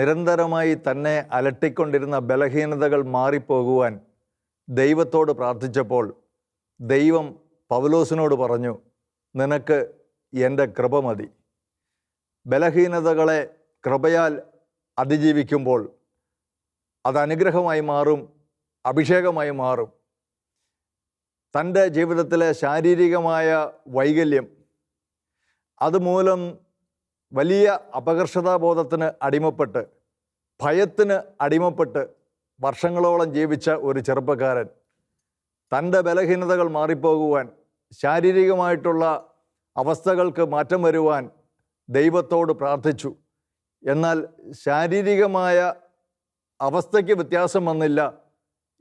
നിരന്തരമായി തന്നെ അലട്ടിക്കൊണ്ടിരുന്ന ബലഹീനതകൾ മാറിപ്പോകുവാൻ ദൈവത്തോട് പ്രാർത്ഥിച്ചപ്പോൾ ദൈവം പൗലോസിനോട് പറഞ്ഞു നിനക്ക് എന്റെ കൃപ മതി. ബലഹീനതകളെ കൃപയാൽ അതിജീവിക്കുമ്പോൾ അത് അനുഗ്രഹമായി മാറും അഭിഷേകമായി മാറും. തന്റെ ജീവിതത്തിലെ ശാരീരികമായ വൈകല്യം അതുമൂലം വലിയ അപകർഷതാബോധത്തിന് അടിമപ്പെട്ട് ഭയത്തിന് അടിമപ്പെട്ട് വർഷങ്ങളോളം ജീവിച്ച ഒരു ചെറുപ്പക്കാരൻ തന്റെ ബലഹീനതകൾ മാറിപ്പോകുവാൻ ശാരീരികമായിട്ടുള്ള അവസ്ഥകൾക്ക് മാറ്റം വരുവാൻ ദൈവത്തോട് പ്രാർത്ഥിച്ചു. എന്നാൽ ശാരീരികമായ അവസ്ഥയ്ക്ക് വ്യത്യാസം വന്നില്ല.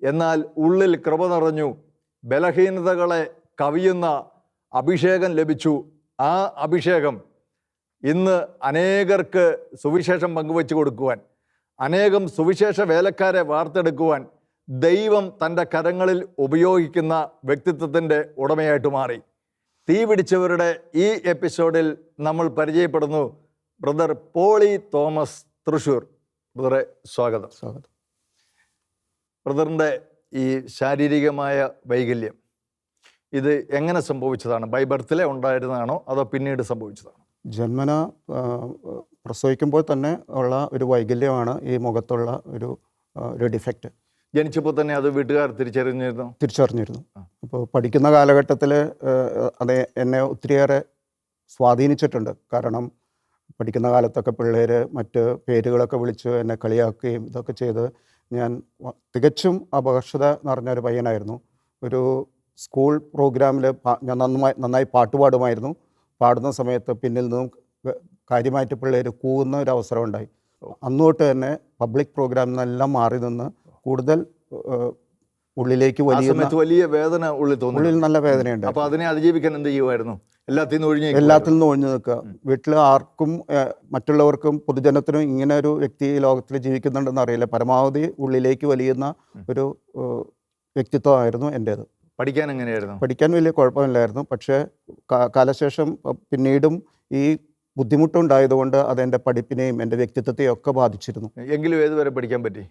എന്നാൽ ഉള്ളിൽ കൃപ നിറഞ്ഞു ബലഹീനതകളെ കവിയുന്ന അഭിഷേകം ലഭിച്ചു. ആ അഭിഷേകം ഇന്ന് അനേകർക്ക് സുവിശേഷം പങ്കുവച്ചു കൊടുക്കുവാൻ അനേകം സുവിശേഷ വേലക്കാരെ വാർത്തെടുക്കുവാൻ ദൈവം തന്റെ കരങ്ങളിൽ ഉപയോഗിക്കുന്ന വ്യക്തിത്വത്തിന്റെ ഉടമയായിട്ട് മാറി. തീ പിടിച്ചവരുടെ ഈ എപ്പിസോഡിൽ നമ്മൾ പരിചയപ്പെടുന്നു ബ്രദർ പോളി തോമസ് തൃശൂർ. ബ്രദറെ സ്വാഗതം. സ്വാഗതം. ബ്രദറിന്റെ ഈ ശാരീരികമായ വൈകല്യം ഇത് എങ്ങനെ സംഭവിച്ചതാണ്? ബൈ ബർത്തിലെ ഉണ്ടായിരുന്നതാണോ? അതോ പിന്നീട് സംഭവിച്ചതാണോ? ജന്മന പ്രസവിക്കുമ്പോൾ തന്നെ ഉള്ള ഒരു വൈകല്യമാണ് ഈ മുഖത്തുള്ള ഒരു ഒരു ഡിഫക്റ്റ് ജനിച്ചപ്പോൾ തന്നെ അത് വീട്ടുകാർ തിരിച്ചറിഞ്ഞിരുന്നു? തിരിച്ചറിഞ്ഞിരുന്നു. അപ്പോൾ പഠിക്കുന്ന കാലഘട്ടത്തിൽ അത് എന്നെ ഒത്തിരിയേറെ സ്വാധീനിച്ചിട്ടുണ്ട്. കാരണം പഠിക്കുന്ന കാലത്തൊക്കെ പിള്ളേർ മറ്റ് പേരുകളൊക്കെ വിളിച്ച് എന്നെ കളിയാക്കുകയും ഇതൊക്കെ ചെയ്ത് ഞാൻ തികച്ചും അപകർഷത നിറഞ്ഞ ഒരു പയ്യനായിരുന്നു. ഒരു സ്കൂൾ പ്രോഗ്രാമിൽ ഞാൻ നന്നായി നന്നായി പാട്ട് പാടുമായിരുന്നു പാടുന്ന സമയത്ത് പിന്നിൽ നിന്നും കാര്യമായിട്ട് പിള്ളേർ കൂവുന്ന ഒരു അവസരം ഉണ്ടായി. അന്നോട്ട് തന്നെ പബ്ലിക് പ്രോഗ്രാമിൽ നിന്നെല്ലാം മാറി നിന്ന് കൂടുതൽ ഉള്ളിലേക്ക് വലിയ വലിയ വേദന ഉള്ളിൽ തോന്നി ഉള്ളിൽ നല്ല വേദനയുണ്ട്. അപ്പോൾ അതിനെ അതിജീവിക്കാൻ എന്ത് ചെയ്യുമായിരുന്നു? എല്ലാത്തിൽ നിന്ന് ഒഴിഞ്ഞു എല്ലാത്തിൽ നിന്ന് ഒഴിഞ്ഞു നിൽക്കുക. വീട്ടിൽ ആർക്കും മറ്റുള്ളവർക്കും പൊതുജനത്തിനും ഇങ്ങനെ ഒരു വ്യക്തി ലോകത്തിൽ ജീവിക്കുന്നുണ്ടെന്ന് അറിയില്ല. പരമാവധി ഉള്ളിലേക്ക് വലിയുന്ന ഒരു വ്യക്തിത്വമായിരുന്നു എന്റേത് പഠിക്കാൻ എങ്ങനെയായിരുന്നു? പഠിക്കാൻ വലിയ കുഴപ്പമില്ലായിരുന്നു. പക്ഷേ കാലശേഷം പിന്നീടും ഈ ബുദ്ധിമുട്ടുണ്ടായതുകൊണ്ട് അതെന്റെ പഠിപ്പിനെയും എന്റെ വ്യക്തിത്വത്തെയും ഒക്കെ ബാധിച്ചിരുന്നു. എങ്കിലും ഏതുവരെ പഠിക്കാൻ പറ്റി?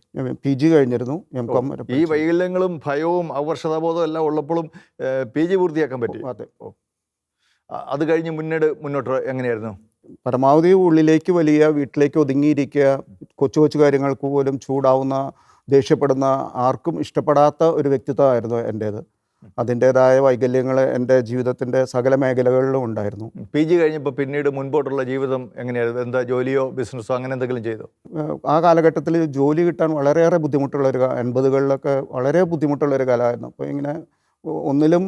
പി ജി കഴിഞ്ഞിരുന്നു. എം കോം വരെ ഈ വൈകല്യങ്ങളും ഭയവും അവർഷതാബോധവും എല്ലാം ഉള്ളപ്പോഴും പി ജി പൂർത്തിയാക്കാൻ പറ്റി? അതെ. അത് കഴിഞ്ഞ് മുന്നേട് മുന്നോട്ട് എങ്ങനെയായിരുന്നു? പരമാവധി ഉള്ളിലേക്ക് വലിയ വീട്ടിലേക്ക് ഒതുങ്ങിയിരിക്കുക കൊച്ചു കൊച്ചു കാര്യങ്ങൾക്ക് പോലും ചൂടാവുന്ന ദേഷ്യപ്പെടുന്ന ആർക്കും ഇഷ്ടപ്പെടാത്ത ഒരു വ്യക്തിത്വമായിരുന്നു എന്റേത്. അതിന്റേതായ വൈകല്യങ്ങൾ എന്റെ ജീവിതത്തിന്റെ സകല മേഖലകളിലും ഉണ്ടായിരുന്നു. പി ജി കഴിഞ്ഞപ്പോൾ പിന്നീട് മുൻപോട്ടുള്ള ജീവിതം എങ്ങനെയായിരുന്നു? എന്താ ജോലിയോ ബിസിനസ്സോ അങ്ങനെ എന്തെങ്കിലും ചെയ്തു? ആ കാലഘട്ടത്തിൽ ജോലി കിട്ടാൻ വളരെയേറെ ബുദ്ധിമുട്ടുള്ള ഒരു എൺപതുകളിലൊക്കെ വളരെ ബുദ്ധിമുട്ടുള്ള ഒരു കാലമായിരുന്നു. അപ്പോൾ ഇങ്ങനെ ഒന്നിലും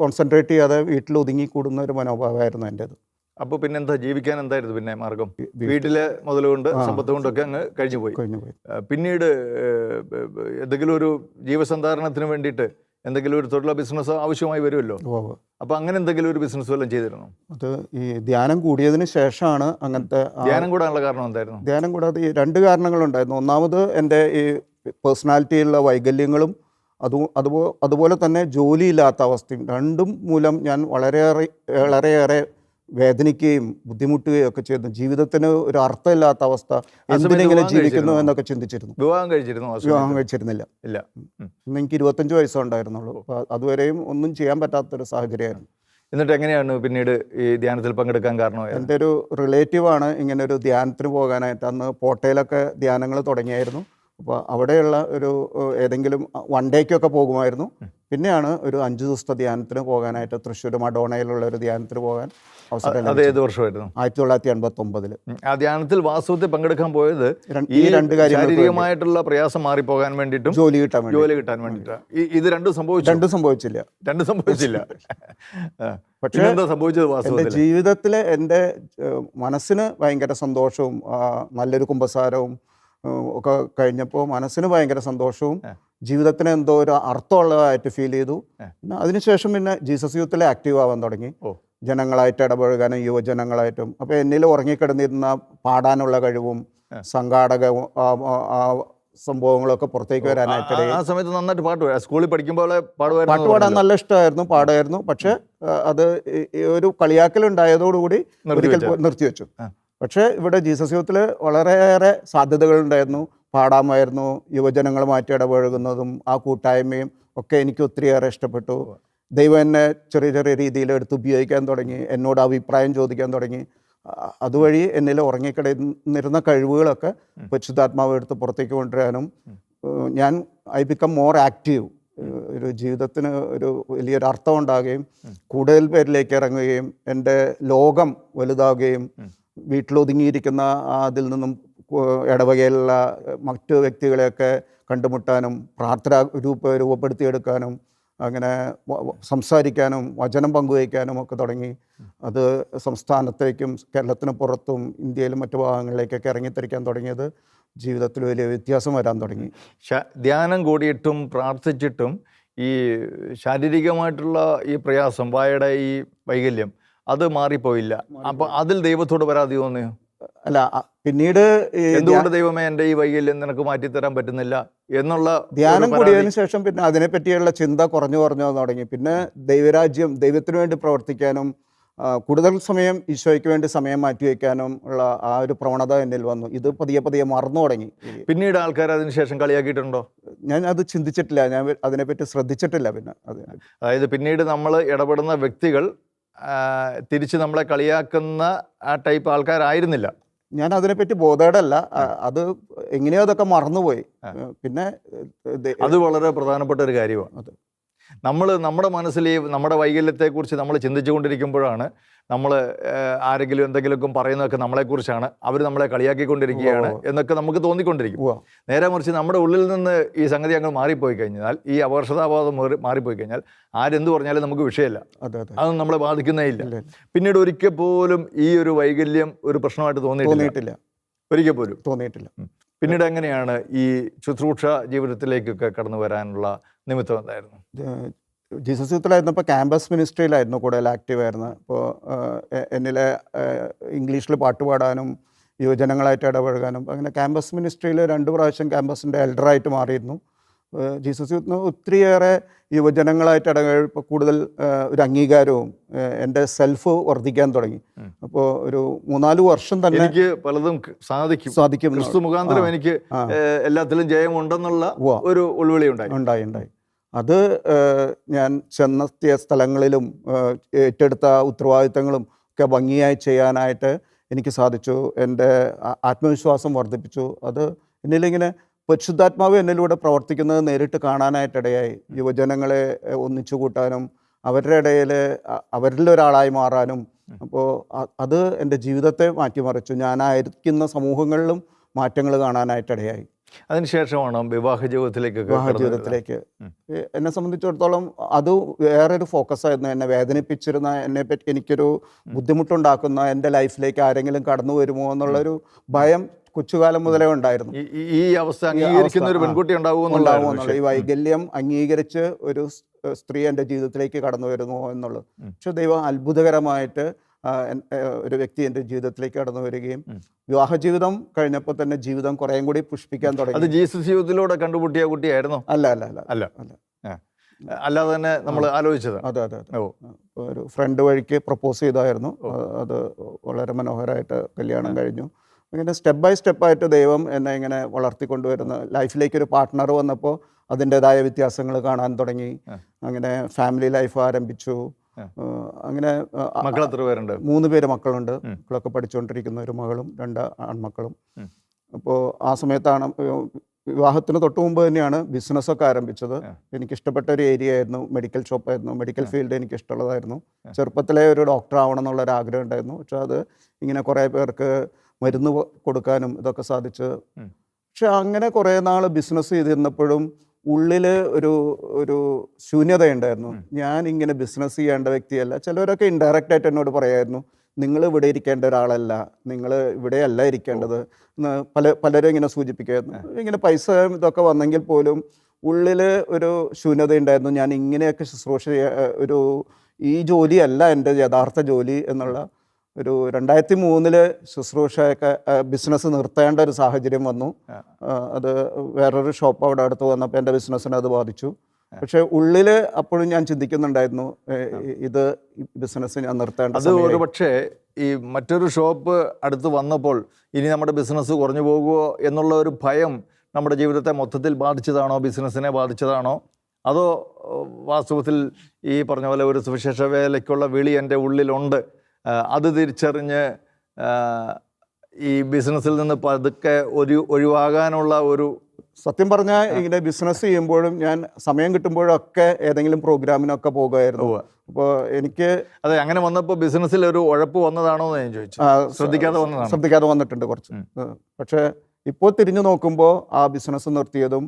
കോൺസെൻട്രേറ്റ് ചെയ്യാതെ വീട്ടിൽ ഒതുങ്ങിക്കൂടുന്ന ഒരു മനോഭാവമായിരുന്നു എന്റേത്. അപ്പോൾ പിന്നെ എന്താ ജീവിക്കാൻ എന്തായിരുന്നു പിന്നെ മാർഗം? വീട്ടിലെ മുതലുകൊണ്ട് കൊണ്ട് സമ്പത്ത് കൊണ്ടൊക്കെ അങ്ങ് കഴിഞ്ഞു പോയി കഴിഞ്ഞു പോയി പിന്നീട് എന്തെങ്കിലും ഒരു ജീവസന്ധാരണത്തിന് വേണ്ടിയിട്ട് എന്തെങ്കിലും ഒരു തൊഴിലോ ബിസിനസ്സോ ആവശ്യമായി വരുമല്ലോ. അപ്പോൾ അങ്ങനെ എന്തെങ്കിലും ഒരു ബിസിനസ് വല്ലതും ചെയ്തിരുന്നു? അത് ഈ ധ്യാനം കൂടിയതിന് ശേഷമാണ് അങ്ങനത്തെ ധ്യാനം കൂടാനുള്ള കാരണം എന്തായിരുന്നു? ധ്യാനം കൂടാതെ ഈ രണ്ട് കാരണങ്ങളുണ്ടായിരുന്നു. ഒന്നാമത് എന്റെ ഈ പേഴ്സണാലിറ്റിയിലുള്ള വൈകല്യങ്ങളും അതു അതുപോ അതുപോലെ തന്നെ ജോലിയില്ലാത്ത അവസ്ഥയും രണ്ടും മൂലം ഞാൻ വളരെയേറെ വളരെയേറെ വേദനിക്കുകയും ബുദ്ധിമുട്ടുകയും ഒക്കെ ചെയ്തു. ജീവിതത്തിന് ഒരു അർത്ഥമില്ലാത്ത അവസ്ഥ. എന്തിനെങ്ങനെ ജീവിക്കുന്നു എന്നൊക്കെ ചിന്തിച്ചിരുന്നു. വിവാഹം കഴിച്ചിരുന്നു വിവാഹം കഴിച്ചിരുന്നില്ല. ഇല്ല. ഇന്ന് എനിക്ക് ഇരുപത്തഞ്ച് വയസ്സേ ഉണ്ടായിരുന്നുള്ളൂ അപ്പോൾ അതുവരെയും ഒന്നും ചെയ്യാൻ പറ്റാത്തൊരു സാഹചര്യമായിരുന്നു. എന്നിട്ട് എങ്ങനെയാണ് പിന്നീട് ഈ ധ്യാനത്തിൽ പങ്കെടുക്കാൻ കാരണം എന്റെ ഒരു റിലേറ്റീവാണ് ഇങ്ങനെ ഒരു ധ്യാനത്തിന് പോകാനായിട്ട് അന്ന് പോട്ടയിലൊക്കെ ധ്യാനങ്ങൾ തുടങ്ങിയായിരുന്നു. അപ്പോൾ അവിടെയുള്ള ഒരു ഏതെങ്കിലും വൺ ഡേക്കൊക്കെ പോകുമായിരുന്നു. പിന്നെയാണ് ഒരു അഞ്ച് ദിവസത്തെ ധ്യാനത്തിന് പോകാനായിട്ട് തൃശ്ശൂർ മഡോണയിലുള്ള ഒരു ധ്യാനത്തിന് പോകാൻ അവസരം അത്. ഏത് വർഷമായിരുന്നു? ആയിരത്തി തൊള്ളായിരത്തി എൺപത്തി ഒമ്പതിൽ ആ ധ്യാനത്തിൽ വാസ്തവത്തിൽ പങ്കെടുക്കാൻ പോയത് ഈ രണ്ട്. ശാരീരികമായിട്ടുള്ള പ്രയാസം മാറിപ്പോകാൻ വേണ്ടിയിട്ടും ജോലി കിട്ടാൻ ജോലി കിട്ടാൻ വേണ്ടിയിട്ടാണ് ഇത് രണ്ടും സംഭവിച്ചു? രണ്ടും സംഭവിച്ചില്ല. രണ്ടും സംഭവിച്ചില്ല. പക്ഷെ എന്താ സംഭവിച്ചത് വാസ്തവത്തിൽ? ജീവിതത്തിലെ എന്റെ മനസ്സിന് ഭയങ്കര സന്തോഷവും നല്ലൊരു കുമ്പസാരവും ഒക്കെ കഴിഞ്ഞപ്പോൾ മനസ്സിന് ഭയങ്കര സന്തോഷവും ജീവിതത്തിന് എന്തോ ഒരു അർത്ഥമുള്ളതായിട്ട് ഫീൽ ചെയ്തു. പിന്നെ അതിനുശേഷം പിന്നെ ജീസസ് യൂത്തിൽ ആക്റ്റീവ് ആവാൻ തുടങ്ങി. ജനങ്ങളായിട്ട് ഇടപഴകാനും യുവജനങ്ങളായിട്ടും അപ്പോൾ എന്നിൽ ഉറങ്ങിക്കിടന്നിരുന്ന പാടാനുള്ള കഴിവും സംഘാടക സംഭവങ്ങളൊക്കെ പുറത്തേക്ക് വരാനായിട്ട് ആ സമയത്ത് നന്നായിട്ട് പാട്ട് പാടും. സ്കൂളിൽ പഠിക്കുമ്പോൾ പാടുമായിരുന്നു പാട്ട് പാടാൻ നല്ല ഇഷ്ടമായിരുന്നു പാടായിരുന്നു. പക്ഷേ അത് ഒരു കളിയാക്കലുണ്ടായതോടുകൂടി ഒരിക്കൽ നിർത്തിവെച്ചു പക്ഷേ ഇവിടെ ജീസസ് യൂത്തിൽ വളരെയേറെ സാധ്യതകളുണ്ടായിരുന്നു. പാടാമായിരുന്നു യുവജനങ്ങളുമായിട്ട് ഇടപഴകുന്നതും ആ കൂട്ടായ്മയും ഒക്കെ എനിക്ക് ഒത്തിരിയേറെ ഇഷ്ടപ്പെട്ടു. ദൈവം എന്നെ ചെറിയ ചെറിയ രീതിയിൽ എടുത്ത് ഉപയോഗിക്കാൻ തുടങ്ങി എന്നോട് അഭിപ്രായം ചോദിക്കാൻ തുടങ്ങി. അതുവഴി എന്നിൽ ഉറങ്ങിക്കിടന്നിരുന്ന കഴിവുകളൊക്കെ പരിശുദ്ധാത്മാവ് എടുത്ത് പുറത്തേക്ക് കൊണ്ടുവരാനും ഞാൻ ഐ ബിക്കം മോർ ആക്റ്റീവ്. ഒരു ജീവിതത്തിന് ഒരു വലിയൊരു അർത്ഥം ഉണ്ടാകുകയും കൂടുതൽ പേരിലേക്ക് ഇറങ്ങുകയും എന്റെ ലോകം വലുതാവുകയും വീട്ടിലൊതുങ്ങിയിരിക്കുന്ന അതിൽ നിന്നും ഇടവകയിലുള്ള മറ്റു വ്യക്തികളെയൊക്കെ കണ്ടുമുട്ടാനും പ്രാർത്ഥന രൂപ രൂപപ്പെടുത്തിയെടുക്കാനും അങ്ങനെ സംസാരിക്കാനും വചനം പങ്കുവയ്ക്കാനും ഒക്കെ തുടങ്ങി. അത് സംസ്ഥാനത്തേക്കും കേരളത്തിന് പുറത്തും ഇന്ത്യയിലും മറ്റു ഭാഗങ്ങളിലേക്കൊക്കെ ഇറങ്ങിത്തിരിക്കാൻ തുടങ്ങിയത് ജീവിതത്തിൽ വലിയ വ്യത്യാസം വരാൻ തുടങ്ങി. ധ്യാനം കൂടിയിട്ടും പ്രാർത്ഥിച്ചിട്ടും ഈ ശാരീരികമായിട്ടുള്ള ഈ പ്രയാസം വായയുടെ ഈ വൈകല്യം അത് മാറിപ്പോയില്ല. അപ്പോൾ അതിൽ ദൈവത്തോട് പരാതി തോന്നിയോ? അല്ല പിന്നീട് എന്തുകൊണ്ട് ദൈവമേ എന്റെ ഈ വൈകല്യം നിനക്ക് മാറ്റിത്തരാൻ പറ്റുന്നില്ല എന്നുള്ള ധ്യാനം കൂടിയതിനു ശേഷം പിന്നെ അതിനെപ്പറ്റിയുള്ള ചിന്ത കുറഞ്ഞു കുറഞ്ഞു തുടങ്ങി. പിന്നെ ദൈവരാജ്യം ദൈവത്തിനു വേണ്ടി പ്രവർത്തിക്കാനും കൂടുതൽ സമയം ഈശോയ്ക്ക് വേണ്ടി സമയം മാറ്റിവെക്കാനും ഉള്ള ആ ഒരു പ്രവണത എന്നിൽ വന്നു. ഇത് പതിയെ പതിയെ മറന്നു തുടങ്ങി. പിന്നീട് ആൾക്കാർ അതിനുശേഷം കളിയാക്കിയിട്ടുണ്ടോ? ഞാൻ അത് ചിന്തിച്ചിട്ടില്ല. ഞാൻ അതിനെപ്പറ്റി ശ്രദ്ധിച്ചിട്ടില്ല പിന്നെ അതായത് പിന്നീട് നമ്മൾ ഇടപെടുന്ന വ്യക്തികൾ തിരിച്ച് നമ്മളെ കളിയാക്കുന്ന ആ ടൈപ്പ് ആൾക്കാരായിരുന്നില്ല. ഞാൻ അതിനെപ്പറ്റി ബോധേടല്ല അത് എങ്ങനെയോ അതൊക്കെ മറന്നുപോയി. പിന്നെ അത് വളരെ പ്രധാനപ്പെട്ട ഒരു കാര്യമാണ്. അതെ. നമ്മൾ നമ്മുടെ മനസ്സിൽ നമ്മുടെ വൈകല്യത്തെക്കുറിച്ച് നമ്മൾ ചിന്തിച്ചുകൊണ്ടിരിക്കുമ്പോഴാണ് നമ്മൾ ആരെങ്കിലും എന്തെങ്കിലുമൊക്കെ പറയുന്നതൊക്കെ നമ്മളെക്കുറിച്ചാണ് അവർ നമ്മളെ കളിയാക്കിക്കൊണ്ടിരിക്കുകയാണ്. എന്നൊക്കെ നമുക്ക് തോന്നിക്കൊണ്ടിരിക്കും. നേരെ മറിച്ച് നമ്മുടെ ഉള്ളിൽ നിന്ന് ഈ സംഗതി അങ്ങ് മാറിപ്പോയി കഴിഞ്ഞാൽ ഈ അപകർഷതാബോധം മാറി മാറിപ്പോയി കഴിഞ്ഞാൽ ആരെന്ത് പറഞ്ഞാലും നമുക്ക് വിഷയമല്ല. അതെ അതെ. അതൊന്നും നമ്മളെ ബാധിക്കുന്നേ ഇല്ല. പിന്നീട് ഒരിക്കൽ പോലും ഈ ഒരു വൈകല്യം ഒരു പ്രശ്നമായിട്ട് തോന്നിയിട്ടില്ല. ഒരിക്കൽ പോലും. തോന്നിയിട്ടില്ല. പിന്നീട് എങ്ങനെയാണ് ഈ ശുശ്രൂഷ ജീവിതത്തിലേക്കൊക്കെ കടന്നു വരാനുള്ള നിമിത്തം എന്തായിരുന്നു? ജീസസ് യൂത്തിലായിരുന്നപ്പോൾ ക്യാമ്പസ് മിനിസ്ട്രിയിലായിരുന്നു കൂടുതൽ ആക്റ്റീവ് ഇപ്പോൾ എന്നിലെ ഇംഗ്ലീഷിൽ പാട്ട് പാടാനും യുവജനങ്ങളായിട്ട് ഇടപഴകാനും അങ്ങനെ ക്യാമ്പസ് മിനിസ്ട്രിയിൽ രണ്ട് പ്രാവശ്യം ക്യാമ്പസിന്റെ എൽഡറായിട്ട് മാറിയിരുന്നു. ജീസസ് യൂത്തിന് ഒത്തിരിയേറെ യുവജനങ്ങളായിട്ട് ഇടപഴകപ്പോൾ കൂടുതൽ ഒരു അംഗീകാരവും എന്റെ സെൽഫ് വർദ്ധിക്കാൻ തുടങ്ങി. അപ്പോൾ ഒരു മൂന്നാൽ വർഷം തന്നെ എനിക്ക് പലതും സാധിക്കും. സാധിക്കും. ക്രിസ്തു മുഖാന്തരം എനിക്ക് എല്ലാത്തിലും ജയമുണ്ടെന്നുള്ള. ഒരു ഉൾവിളി ഉണ്ടായി. ഉണ്ടായി ഉണ്ടായി. അത് ഞാൻ ചെന്നെത്തിയ സ്ഥലങ്ങളിലും ഏറ്റെടുത്ത ഉത്തരവാദിത്തങ്ങളും ഒക്കെ ഭംഗിയായി ചെയ്യാനായിട്ട് എനിക്ക് സാധിച്ചു. എന്റെ ആത്മവിശ്വാസം വർദ്ധിപ്പിച്ചു. അത് എന്നിലിങ്ങനെ പരിശുദ്ധാത്മാവ് എന്നിലൂടെ പ്രവർത്തിക്കുന്നത് നേരിട്ട് കാണാനായിട്ടിടയായി. യുവജനങ്ങളെ ഒന്നിച്ചു കൂട്ടാനും അവരുടെ ഇടയിൽ അവരിൽ ഒരാളായി മാറാനും. അപ്പോൾ അത് എന്റെ ജീവിതത്തെ മാറ്റിമറിച്ചു. ഞാനായിരിക്കുന്ന സമൂഹങ്ങളിലും മാറ്റങ്ങൾ കാണാനായിട്ടിടയായി. അതിനുശേഷമാണ് വിവാഹ ജീവിതത്തിലേക്കൊക്കെ വിവാഹ. ജീവിതത്തിലേക്ക് എന്നെ സംബന്ധിച്ചിടത്തോളം അത് വേറൊരു ഫോക്കസ് ആയിരുന്നു. എന്നെ വേദനിപ്പിച്ചിരുന്ന എന്നെ പറ്റി എനിക്കൊരു ബുദ്ധിമുട്ടുണ്ടാക്കുന്ന എന്റെ ലൈഫിലേക്ക് ആരെങ്കിലും കടന്നു വരുമോ എന്നുള്ളൊരു ഭയം കൊച്ചുകാലം മുതലേ ഉണ്ടായിരുന്നു. ഈ- അവസ്ഥ അംഗീകരിക്കുന്ന ഒരു. പെൺകുട്ടി ഉണ്ടാവുമോ ഈ വൈകല്യം അംഗീകരിച്ച് ഒരു സ്ത്രീ എന്റെ ജീവിതത്തിലേക്ക് കടന്നു വരുന്നു എന്നുള്ളത്. പക്ഷെ ദൈവം അത്ഭുതകരമായിട്ട് ഒരു വ്യക്തി എന്റെ ജീവിതത്തിലേക്ക് കടന്നു വരികയും വിവാഹ ജീവിതം കഴിഞ്ഞപ്പോൾ തന്നെ ജീവിതം കുറേയും കൂടി പുഷ്പിക്കാൻ തുടങ്ങി അത് ജീസസ് ജീവിതത്തിലൂടെ കണ്ടുമുട്ടിയ കുട്ടിയായിരുന്നു? അല്ല അല്ല അല്ല. അല്ല. അല്ല. അല്ലാതെ തന്നെ നമ്മൾ ആലോചിച്ചത് അതെ അതെ അതെ. ഒരു ഫ്രണ്ട് വഴിക്ക് പ്രപ്പോസ് ചെയ്തായിരുന്നു. അത് വളരെ മനോഹരമായിട്ട് കല്യാണം കഴിഞ്ഞു. ഇങ്ങനെ സ്റ്റെപ്പ് ബൈ സ്റ്റെപ്പായിട്ട് ദൈവം എന്നെ ഇങ്ങനെ വളർത്തിക്കൊണ്ടുവരുന്ന ലൈഫിലേക്ക് ഒരു പാർട്ട്ണർ വന്നപ്പോൾ അതിന്റെതായ വ്യത്യാസങ്ങൾ കാണാൻ തുടങ്ങി. അങ്ങനെ ഫാമിലി ലൈഫ് ആരംഭിച്ചു. അങ്ങനെ മക്കൾ എത്ര പേരുണ്ട്? മൂന്ന് പേര് മക്കളുണ്ട്. മക്കളൊക്കെ പഠിച്ചുകൊണ്ടിരിക്കുന്ന ഒരു മകളും രണ്ട് ആൺമക്കളും. അപ്പോൾ ആ സമയത്താണ് വിവാഹത്തിന് തൊട്ട് മുമ്പ് തന്നെയാണ് ബിസിനസ്സൊക്കെ ആരംഭിച്ചത്. എനിക്ക് ഇഷ്ടപ്പെട്ട ഒരു ഏരിയ ആയിരുന്നു മെഡിക്കൽ ഷോപ്പായിരുന്നു മെഡിക്കൽ ഫീൽഡ് എനിക്ക് ഇഷ്ടമുള്ളതായിരുന്നു ചെറുപ്പത്തിലെ ഒരു ഡോക്ടർ ആവണം എന്നുള്ള ഒരു ആഗ്രഹം ഉണ്ടായിരുന്നു. പക്ഷെ അത് ഇങ്ങനെ കുറേ പേർക്ക് മരുന്ന് കൊടുക്കാനും ഇതൊക്കെ സാധിച്ച്. പക്ഷെ അങ്ങനെ കുറേ നാൾ ബിസിനസ് ചെയ്തിരുന്നപ്പോഴും ഉള്ളിൽ ഒരു ഒരു ശൂന്യതയുണ്ടായിരുന്നു. ഞാൻ ഇങ്ങനെ ബിസിനസ് ചെയ്യേണ്ട വ്യക്തിയല്ല. ചിലവരൊക്കെ ഇൻഡയറക്റ്റ് ആയിട്ട് എന്നോട് പറയായിരുന്നു നിങ്ങൾ ഇവിടെ ഇരിക്കേണ്ട ഒരാളല്ല. നിങ്ങൾ ഇവിടെ അല്ല ഇരിക്കേണ്ടത്. എന്ന് പല പലരും ഇങ്ങനെ സൂചിപ്പിക്കായിരുന്നു ഇങ്ങനെ പൈസ ഇതൊക്കെ വന്നെങ്കിൽ പോലും ഉള്ളിൽ ഒരു ശൂന്യത ഉണ്ടായിരുന്നു ഞാൻ ഇങ്ങനെയൊക്കെ ശുശ്രൂഷ ഒരു ഈ ജോലിയല്ല എന്റെ യഥാർത്ഥ ജോലി എന്നുള്ള ഒരു രണ്ടായിരത്തി മൂന്നിൽ ശുശ്രൂഷയൊക്കെ ബിസിനസ് നിർത്തേണ്ട ഒരു സാഹചര്യം വന്നു. അത് വേറൊരു ഷോപ്പ് അവിടെ അടുത്ത് വന്നപ്പോൾ എന്റെ ബിസിനസ്സിനെ അത് ബാധിച്ചു. പക്ഷെ ഉള്ളിൽ അപ്പോഴും ഞാൻ ചിന്തിക്കുന്നുണ്ടായിരുന്നു ഇത് ബിസിനസ് ഞാൻ നിർത്തേണ്ട അത് ഒരു പക്ഷേ ഈ മറ്റൊരു ഷോപ്പ് അടുത്ത് വന്നപ്പോൾ ഇനി നമ്മുടെ ബിസിനസ് കുറഞ്ഞു പോകുമോ എന്നുള്ള ഒരു ഭയം നമ്മുടെ ജീവിതത്തെ മൊത്തത്തിൽ ബാധിച്ചതാണോ ബിസിനസ്സിനെ ബാധിച്ചതാണോ? അതോ വാസ്തവത്തിൽ ഈ പറഞ്ഞ പോലെ ഒരു സുവിശേഷ വേലയ്ക്കുള്ള വിളി എന്റെ ഉള്ളിലുണ്ട് അത് തിരിച്ചറിഞ്ഞ് ഈ ബിസിനസ്സിൽ നിന്ന് പതുക്കെ ഒരു ഒഴിവാകാനുള്ള ഒരു സത്യം പറഞ്ഞാൽ ഇങ്ങനെ ബിസിനസ് ചെയ്യുമ്പോഴും ഞാൻ സമയം കിട്ടുമ്പോഴൊക്കെ ഏതെങ്കിലും പ്രോഗ്രാമിനൊക്കെ പോകുമായിരുന്നു. അപ്പോൾ എനിക്ക് അതെ അങ്ങനെ വന്നപ്പോൾ ബിസിനസ്സിൽ ഒരു ഉഴപ്പ് വന്നതാണോ എന്ന് ഞാൻ ചോദിച്ചു. ശ്രദ്ധിക്കാതെ വന്നതാണ്? ശ്രദ്ധിക്കാതെ വന്നിട്ടുണ്ട് കുറച്ച്. പക്ഷേ ഇപ്പോൾ തിരിഞ്ഞു നോക്കുമ്പോൾ ആ ബിസിനസ് നിർത്തിയതും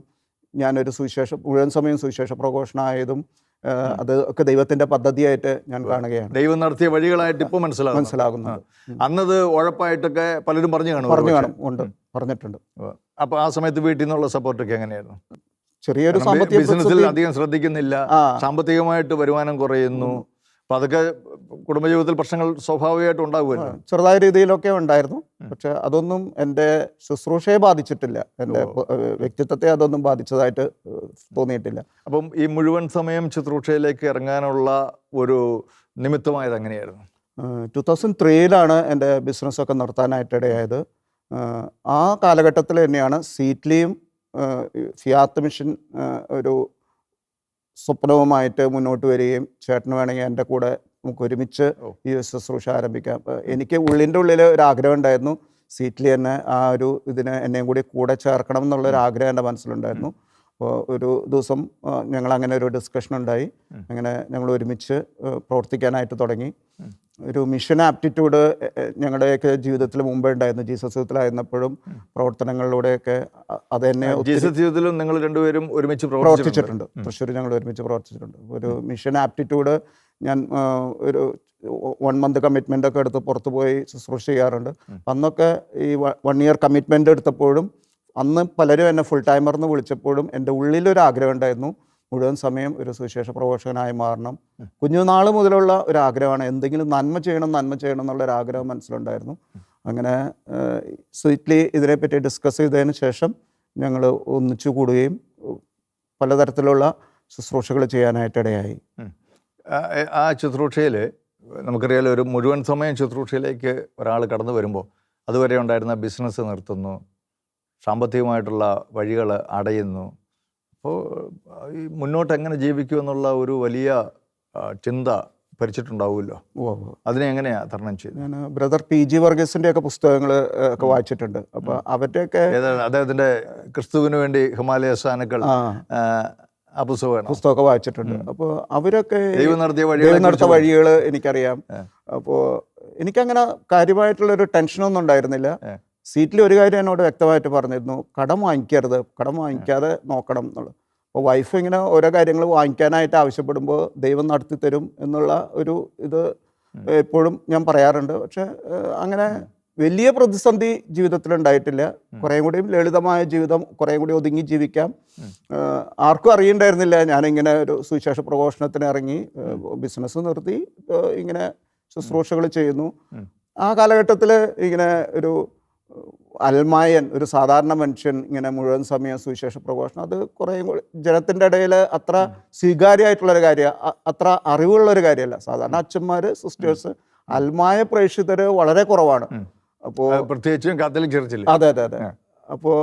ഞാനൊരു സുവിശേഷം മുഴുവൻ സമയം സുവിശേഷ പ്രഘോഷണമായതും അത് ഒക്കെ ദൈവത്തിന്റെ പദ്ധതിയായിട്ട് ഞാൻ കാണുകയാണ്. ദൈവം നടത്തിയ വഴികളായിട്ട് ഇപ്പോൾ മനസ്സിലാകും മനസ്സിലാകുന്നത് അന്നത് ഉഴപ്പായിട്ടൊക്കെ പലരും പറഞ്ഞു കാണും പറഞ്ഞു കാണും. ഉണ്ട്. പറഞ്ഞിട്ടുണ്ട്. അപ്പോൾ അപ്പൊ ആ സമയത്ത് വീട്ടിൽ നിന്നുള്ള സപ്പോർട്ടൊക്കെ എങ്ങനെയായിരുന്നു? ചെറിയൊരു സാമ്പത്തിക ബിസിനസ്സിൽ അധികം ശ്രദ്ധിക്കുന്നില്ല. സാമ്പത്തികമായിട്ട് വരുമാനം കുറയുന്നു. അപ്പൊ അതൊക്കെ കുടുംബജീവിതത്തിൽ പ്രശ്നങ്ങൾ സ്വാഭാവികമായിട്ട് ഉണ്ടാകുമല്ലോ ചെറുതായ രീതിയിലൊക്കെ ഉണ്ടായിരുന്നു. പക്ഷെ അതൊന്നും എന്റെ ശുശ്രൂഷയെ ബാധിച്ചിട്ടില്ല. എന്റെ വ്യക്തിത്വത്തെ അതൊന്നും ബാധിച്ചതായിട്ട് തോന്നിയിട്ടില്ല. അപ്പം ഈ മുഴുവൻ സമയം ശുശ്രൂഷയിലേക്ക് ഇറങ്ങാനുള്ള ഒരു നിമിത്തമായത് എങ്ങനെയായിരുന്നു? ടു തൗസൻഡ് ത്രീയിലാണ് എന്റെ ബിസിനസ്സൊക്കെ നിർത്താനായിട്ട് ഇടയായത് ഏഹ് ആ കാലഘട്ടത്തിൽ തന്നെയാണ് സീറ്റ്ലിയും ഫിയാത്ത് മിഷൻ ഒരു സ്വപ്നവുമായിട്ട് മുന്നോട്ട് വരികയും ചേട്ടന് വേണമെങ്കിൽ എന്റെ കൂടെ നമുക്ക് ഒരുമിച്ച്. ഈ ശുശ്രൂഷ ആരംഭിക്കാം. എനിക്ക് ഉള്ളിന്റെ ഉള്ളിൽ ഒരു ആഗ്രഹം ഉണ്ടായിരുന്നു. സീറ്റിൽ തന്നെ ആ ഒരു ഇതിന് എന്നെയും കൂടി കൂടെ ചേർക്കണം എന്നുള്ളൊരു ആഗ്രഹം എന്റെ മനസ്സിലുണ്ടായിരുന്നു. അപ്പോൾ ഒരു ദിവസം ഞങ്ങൾ അങ്ങനെ ഒരു ഡിസ്കഷൻ ഉണ്ടായി. അങ്ങനെ ഞങ്ങൾ ഒരുമിച്ച് പ്രവർത്തിക്കാനായിട്ട് തുടങ്ങി. ഒരു മിഷൻ ആപ്റ്റിറ്റ്യൂഡ് ഞങ്ങളുടെയൊക്കെ ജീവിതത്തിൽ മുമ്പേ ഉണ്ടായിരുന്നു. ജീസസ് ജീവിതത്തിലായിരുന്നപ്പോഴും പ്രവർത്തനങ്ങളിലൂടെയൊക്കെ അത് തന്നെ ജീസസ് ജീവിതത്തിലും നിങ്ങൾ രണ്ടുപേരും ഒരുമിച്ച് പ്രവർത്തിച്ചിട്ടുണ്ട്. പ്രവർത്തിച്ചിട്ടുണ്ട്. തൃശ്ശൂർ ഞങ്ങൾ ഒരുമിച്ച് പ്രവർത്തിച്ചിട്ടുണ്ട്. ഒരു മിഷൻ ആപ്റ്റിറ്റ്യൂഡ് ഞാൻ ഒരു വൺ മന്ത് കമ്മിറ്റ്മെന്റ് ഒക്കെ എടുത്ത് പുറത്ത് പോയി ശുശ്രൂഷ ചെയ്യാറുണ്ട്. അന്നൊക്കെ ഈ വൺ ഇയർ കമ്മിറ്റ്മെന്റ് എടുത്തപ്പോഴും അന്ന് പലരും എന്നെ ഫുൾ ടൈമർ എന്ന് വിളിച്ചപ്പോഴും എന്റെ ഉള്ളിലൊരു ആഗ്രഹം ഉണ്ടായിരുന്നു. മുഴുവൻ സമയം ഒരു സുവിശേഷ പ്രഘോഷകനായി മാറണം. കുഞ്ഞുനാൾ മുതലുള്ള ഒരു ആഗ്രഹമാണ്. എന്തെങ്കിലും നന്മ ചെയ്യണം നന്മ ചെയ്യണം എന്നുള്ള ഒരു ആഗ്രഹം മനസ്സിലുണ്ടായിരുന്നു. അങ്ങനെ സ്വീറ്റ്ലി ഇതിനെപ്പറ്റി ഡിസ്കസ് ചെയ്തതിന് ശേഷം ഞങ്ങൾ ഒന്നിച്ചു കൂടുകയും പലതരത്തിലുള്ള ശുശ്രൂഷകൾ ചെയ്യാനായിട്ട് ഇടയായി. ആ- ആ ശുശ്രൂഷയിൽ നമുക്കറിയാലോ ഒരു മുഴുവൻ സമയം ശുശ്രൂഷയിലേക്ക് ഒരാൾ കടന്നു വരുമ്പോൾ അതുവരെ ഉണ്ടായിരുന്ന ബിസിനസ് നിർത്തുന്നു. സാമ്പത്തികമായിട്ടുള്ള വഴികൾ അടയുന്നു. അപ്പോൾ ഈ മുന്നോട്ട് എങ്ങനെ ജീവിക്കൂ എന്നുള്ള ഒരു വലിയ ചിന്ത ഭരിച്ചിട്ടുണ്ടാവുമല്ലോ. അതിനെ എങ്ങനെയാണ് തരണം ചെയ്തത്? ഞാൻ ബ്രദർ പി ജി വർഗീസിന്റെ ഒക്കെ പുസ്തകങ്ങൾ ഒക്കെ വായിച്ചിട്ടുണ്ട്. അപ്പോൾ അവരുടെയൊക്കെ അദ്ദേഹത്തിന്റെ അദ്ദേഹത്തിന്റെ ക്രിസ്തുവിന് വേണ്ടി ഹിമാലയ സ്ഥാനക്കൾ ആ. പുസ്തകമാണ്? പുസ്തകമൊക്കെ വായിച്ചിട്ടുണ്ട്. അപ്പോൾ അവരൊക്കെ ദൈവം നടത്തിയ വഴികൾ നടത്തിയ നടത്ത വഴികൾ എനിക്കറിയാം. അപ്പോൾ എനിക്കങ്ങനെ കാര്യമായിട്ടുള്ളൊരു ടെൻഷനൊന്നും ഉണ്ടായിരുന്നില്ല. സീറ്റിൽ ഒരു കാര്യം എന്നോട് വ്യക്തമായിട്ട് പറഞ്ഞിരുന്നു കടം വാങ്ങിക്കരുത് കടം വാങ്ങിക്കാതെ നോക്കണം എന്നുള്ളത്. അപ്പോൾ വൈഫ് ഇങ്ങനെ ഓരോ കാര്യങ്ങൾ വാങ്ങിക്കാനായിട്ട് ആവശ്യപ്പെടുമ്പോൾ ദൈവം നടത്തി തരും എന്നുള്ള ഒരു ഇത് എപ്പോഴും ഞാൻ പറയാറുണ്ട്. പക്ഷേ അങ്ങനെ വലിയ പ്രതിസന്ധി ജീവിതത്തിൽ ഉണ്ടായിട്ടില്ല. കുറേ കൂടിയും ലളിതമായ ജീവിതം കുറേ കൂടി ഒതുങ്ങി ജീവിക്കാം. ആർക്കും അറിയണ്ടായിരുന്നില്ല. ഞാനിങ്ങനെ ഒരു സുവിശേഷ പ്രഘോഷണത്തിന് ഇറങ്ങി ബിസിനസ് നിർത്തി ഇങ്ങനെ ശുശ്രൂഷകൾ ചെയ്യുന്നു. ആ കാലഘട്ടത്തിൽ ഇങ്ങനെ ഒരു അൽമായൻ ഒരു സാധാരണ മനുഷ്യൻ ഇങ്ങനെ മുഴുവൻ സമയം സുവിശേഷ പ്രഘോഷണം അത് കുറേ ജനത്തിന്റെ ഇടയിൽ അത്ര സ്വീകാര്യമായിട്ടുള്ളൊരു കാര്യം അത്ര അറിവുള്ളൊരു കാര്യമല്ല. സാധാരണ അച്ഛന്മാർ സിസ്റ്റേഴ്സ് അൽമായ പ്രേക്ഷിതർ വളരെ കുറവാണ്. അപ്പോൾ പ്രത്യേകിച്ചും കാത്തലിക് ചർച്ചിൽ അതെ അതെ അതെ. അപ്പോൾ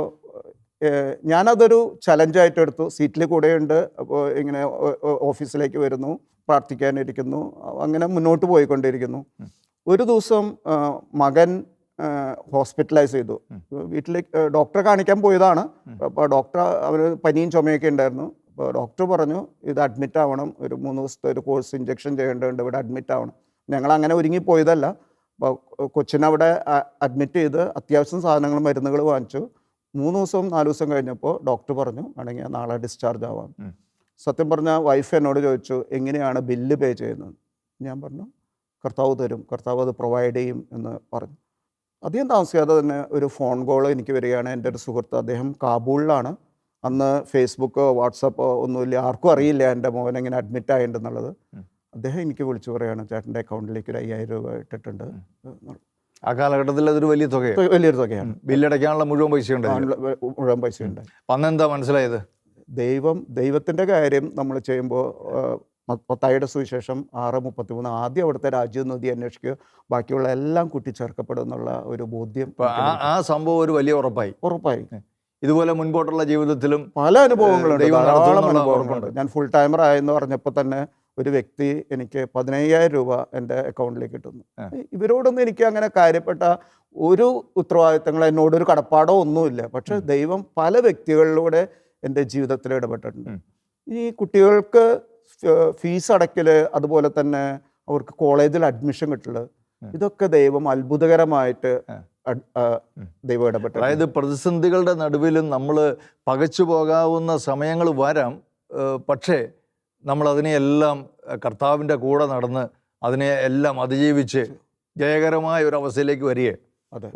ഞാനതൊരു ചലഞ്ചായിട്ട് എടുത്തു സീറ്റിൽ കൂടെയുണ്ട്. അപ്പോൾ ഇങ്ങനെ ഓഫീസിലേക്ക് വരുന്നു പ്രാർത്ഥിക്കാനിരിക്കുന്നു അങ്ങനെ മുന്നോട്ട് പോയിക്കൊണ്ടിരിക്കുന്നു. ഒരു ദിവസം മകൻ ഹോസ്പിറ്റലൈസ് ചെയ്തു. വീട്ടിലേക്ക് ഡോക്ടറെ കാണിക്കാൻ പോയതാണ്. അപ്പോൾ ഡോക്ടർ അവർ പനിയും ചുമയൊക്കെ ഉണ്ടായിരുന്നു. അപ്പോൾ ഡോക്ടർ പറഞ്ഞു ഇത് അഡ്മിറ്റ് ആവണം. ഒരു മൂന്ന് ദിവസത്തെ ഒരു കോഴ്സ് ഇഞ്ചക്ഷൻ ചെയ്യേണ്ടതുണ്ട്. ഇവിടെ അഡ്മിറ്റ് ആവണം. ഞങ്ങൾ അങ്ങനെ ഒരുങ്ങി പോയതല്ല. അപ്പോൾ കൊച്ചിനവിടെ അഡ്മിറ്റ് ചെയ്ത് അത്യാവശ്യം സാധനങ്ങൾ മരുന്നുകൾ വാങ്ങിച്ചു. മൂന്ന് ദിവസവും നാല് ദിവസം കഴിഞ്ഞപ്പോൾ ഡോക്ടർ പറഞ്ഞു വേണമെങ്കിൽ നാളെ ഡിസ്ചാർജ് ആവാം. സത്യം പറഞ്ഞാൽ വൈഫ് എന്നോട് ചോദിച്ചു എങ്ങനെയാണ് ബില്ല് പേ ചെയ്യുന്നത്? ഞാൻ പറഞ്ഞു കർത്താവ് തരും. കർത്താവ് അത് പ്രൊവൈഡ് ചെയ്യും എന്ന് പറഞ്ഞു. അധികം താമസിക്കാതെ തന്നെ ഒരു ഫോൺ കോൾ എനിക്ക് വരികയാണ്. എന്റെ ഒരു സുഹൃത്ത് അദ്ദേഹം കാബൂളിലാണ്. അന്ന് ഫേസ്ബുക്കോ വാട്സപ്പോ ഒന്നുമില്ല ആർക്കും അറിയില്ല എന്റെ മോൻ എങ്ങനെ അഡ്മിറ്റ് ആയിട്ടുണ്ടെന്നുള്ളത് അദ്ദേഹം എനിക്ക് വിളിച്ചു പറയുകയാണ് ചേട്ടന്റെ അക്കൗണ്ടിലേക്ക് ഒരു അയ്യായിരം രൂപ ഇട്ടിട്ടുണ്ട്. ആ കാലഘട്ടത്തിൽ അതൊരു വലിയ തുക വലിയൊരു തുകയാണ്. ബില്ലടയ്ക്കാനുള്ള മുഴുവൻ പൈസ ഉണ്ട് മുഴുവൻ പൈസ ഉണ്ട് അന്ന് എന്താ മനസ്സിലായത്? ദൈവം ദൈവത്തിന്റെ കാര്യം നമ്മൾ ചെയ്യുമ്പോൾ പത്തായുടെ സുവിശേഷം ആറ് മുപ്പത്തി മൂന്ന് ആദ്യം അവിടുത്തെ രാജ്യം നദി അന്വേഷിക്കുക. ബാക്കിയുള്ള എല്ലാം കൂട്ടിച്ചേർക്കപ്പെടും എന്നുള്ള ഒരു ബോധ്യം ആ സംഭവം ഒരു വലിയ ഉറപ്പായി. ഉറപ്പായി. ഇതുപോലെ മുൻപോട്ടുള്ള ജീവിതത്തിലും പല അനുഭവങ്ങളുണ്ട്. ദൈവം ധാരാളം അനുഭവങ്ങളുണ്ട്. ഞാൻ ഫുൾ ടൈമർ ആയെന്ന് പറഞ്ഞപ്പോൾ തന്നെ ഒരു വ്യക്തി എനിക്ക് പതിനയ്യായിരം രൂപ എന്റെ അക്കൗണ്ടിലേക്ക് കിട്ടുന്നു. ഇവരോടൊന്നും എനിക്ക് അങ്ങനെ കാര്യപ്പെട്ട ഒരു ഉത്തരവാദിത്തങ്ങൾ എന്നോടൊരു കടപ്പാടോ ഒന്നുമില്ല. പക്ഷെ ദൈവം പല വ്യക്തികളിലൂടെ എന്റെ ജീവിതത്തിൽ ഇടപെട്ടിട്ടുണ്ട്. ഈ കുട്ടികൾക്ക് ഫീസ് അടയ്ക്കൽ അതുപോലെ തന്നെ അവർക്ക് കോളേജിൽ അഡ്മിഷൻ കിട്ടൽ ഇതൊക്കെ ദൈവം അത്ഭുതകരമായിട്ട്. ദൈവം ഇടപെട്ടു അതായത് പ്രതിസന്ധികളുടെ നടുവിലും നമ്മൾ പകച്ചു പോകാവുന്ന സമയങ്ങൾ വരാം പക്ഷേ നമ്മൾ അതിനെയെല്ലാം കർത്താവിന്റെ കൂടെ നടന്ന് അതിനെ എല്ലാം അതിജീവിച്ച് ജയകരമായ ഒരു അവസ്ഥയിലേക്ക് വരികയെ അതെ.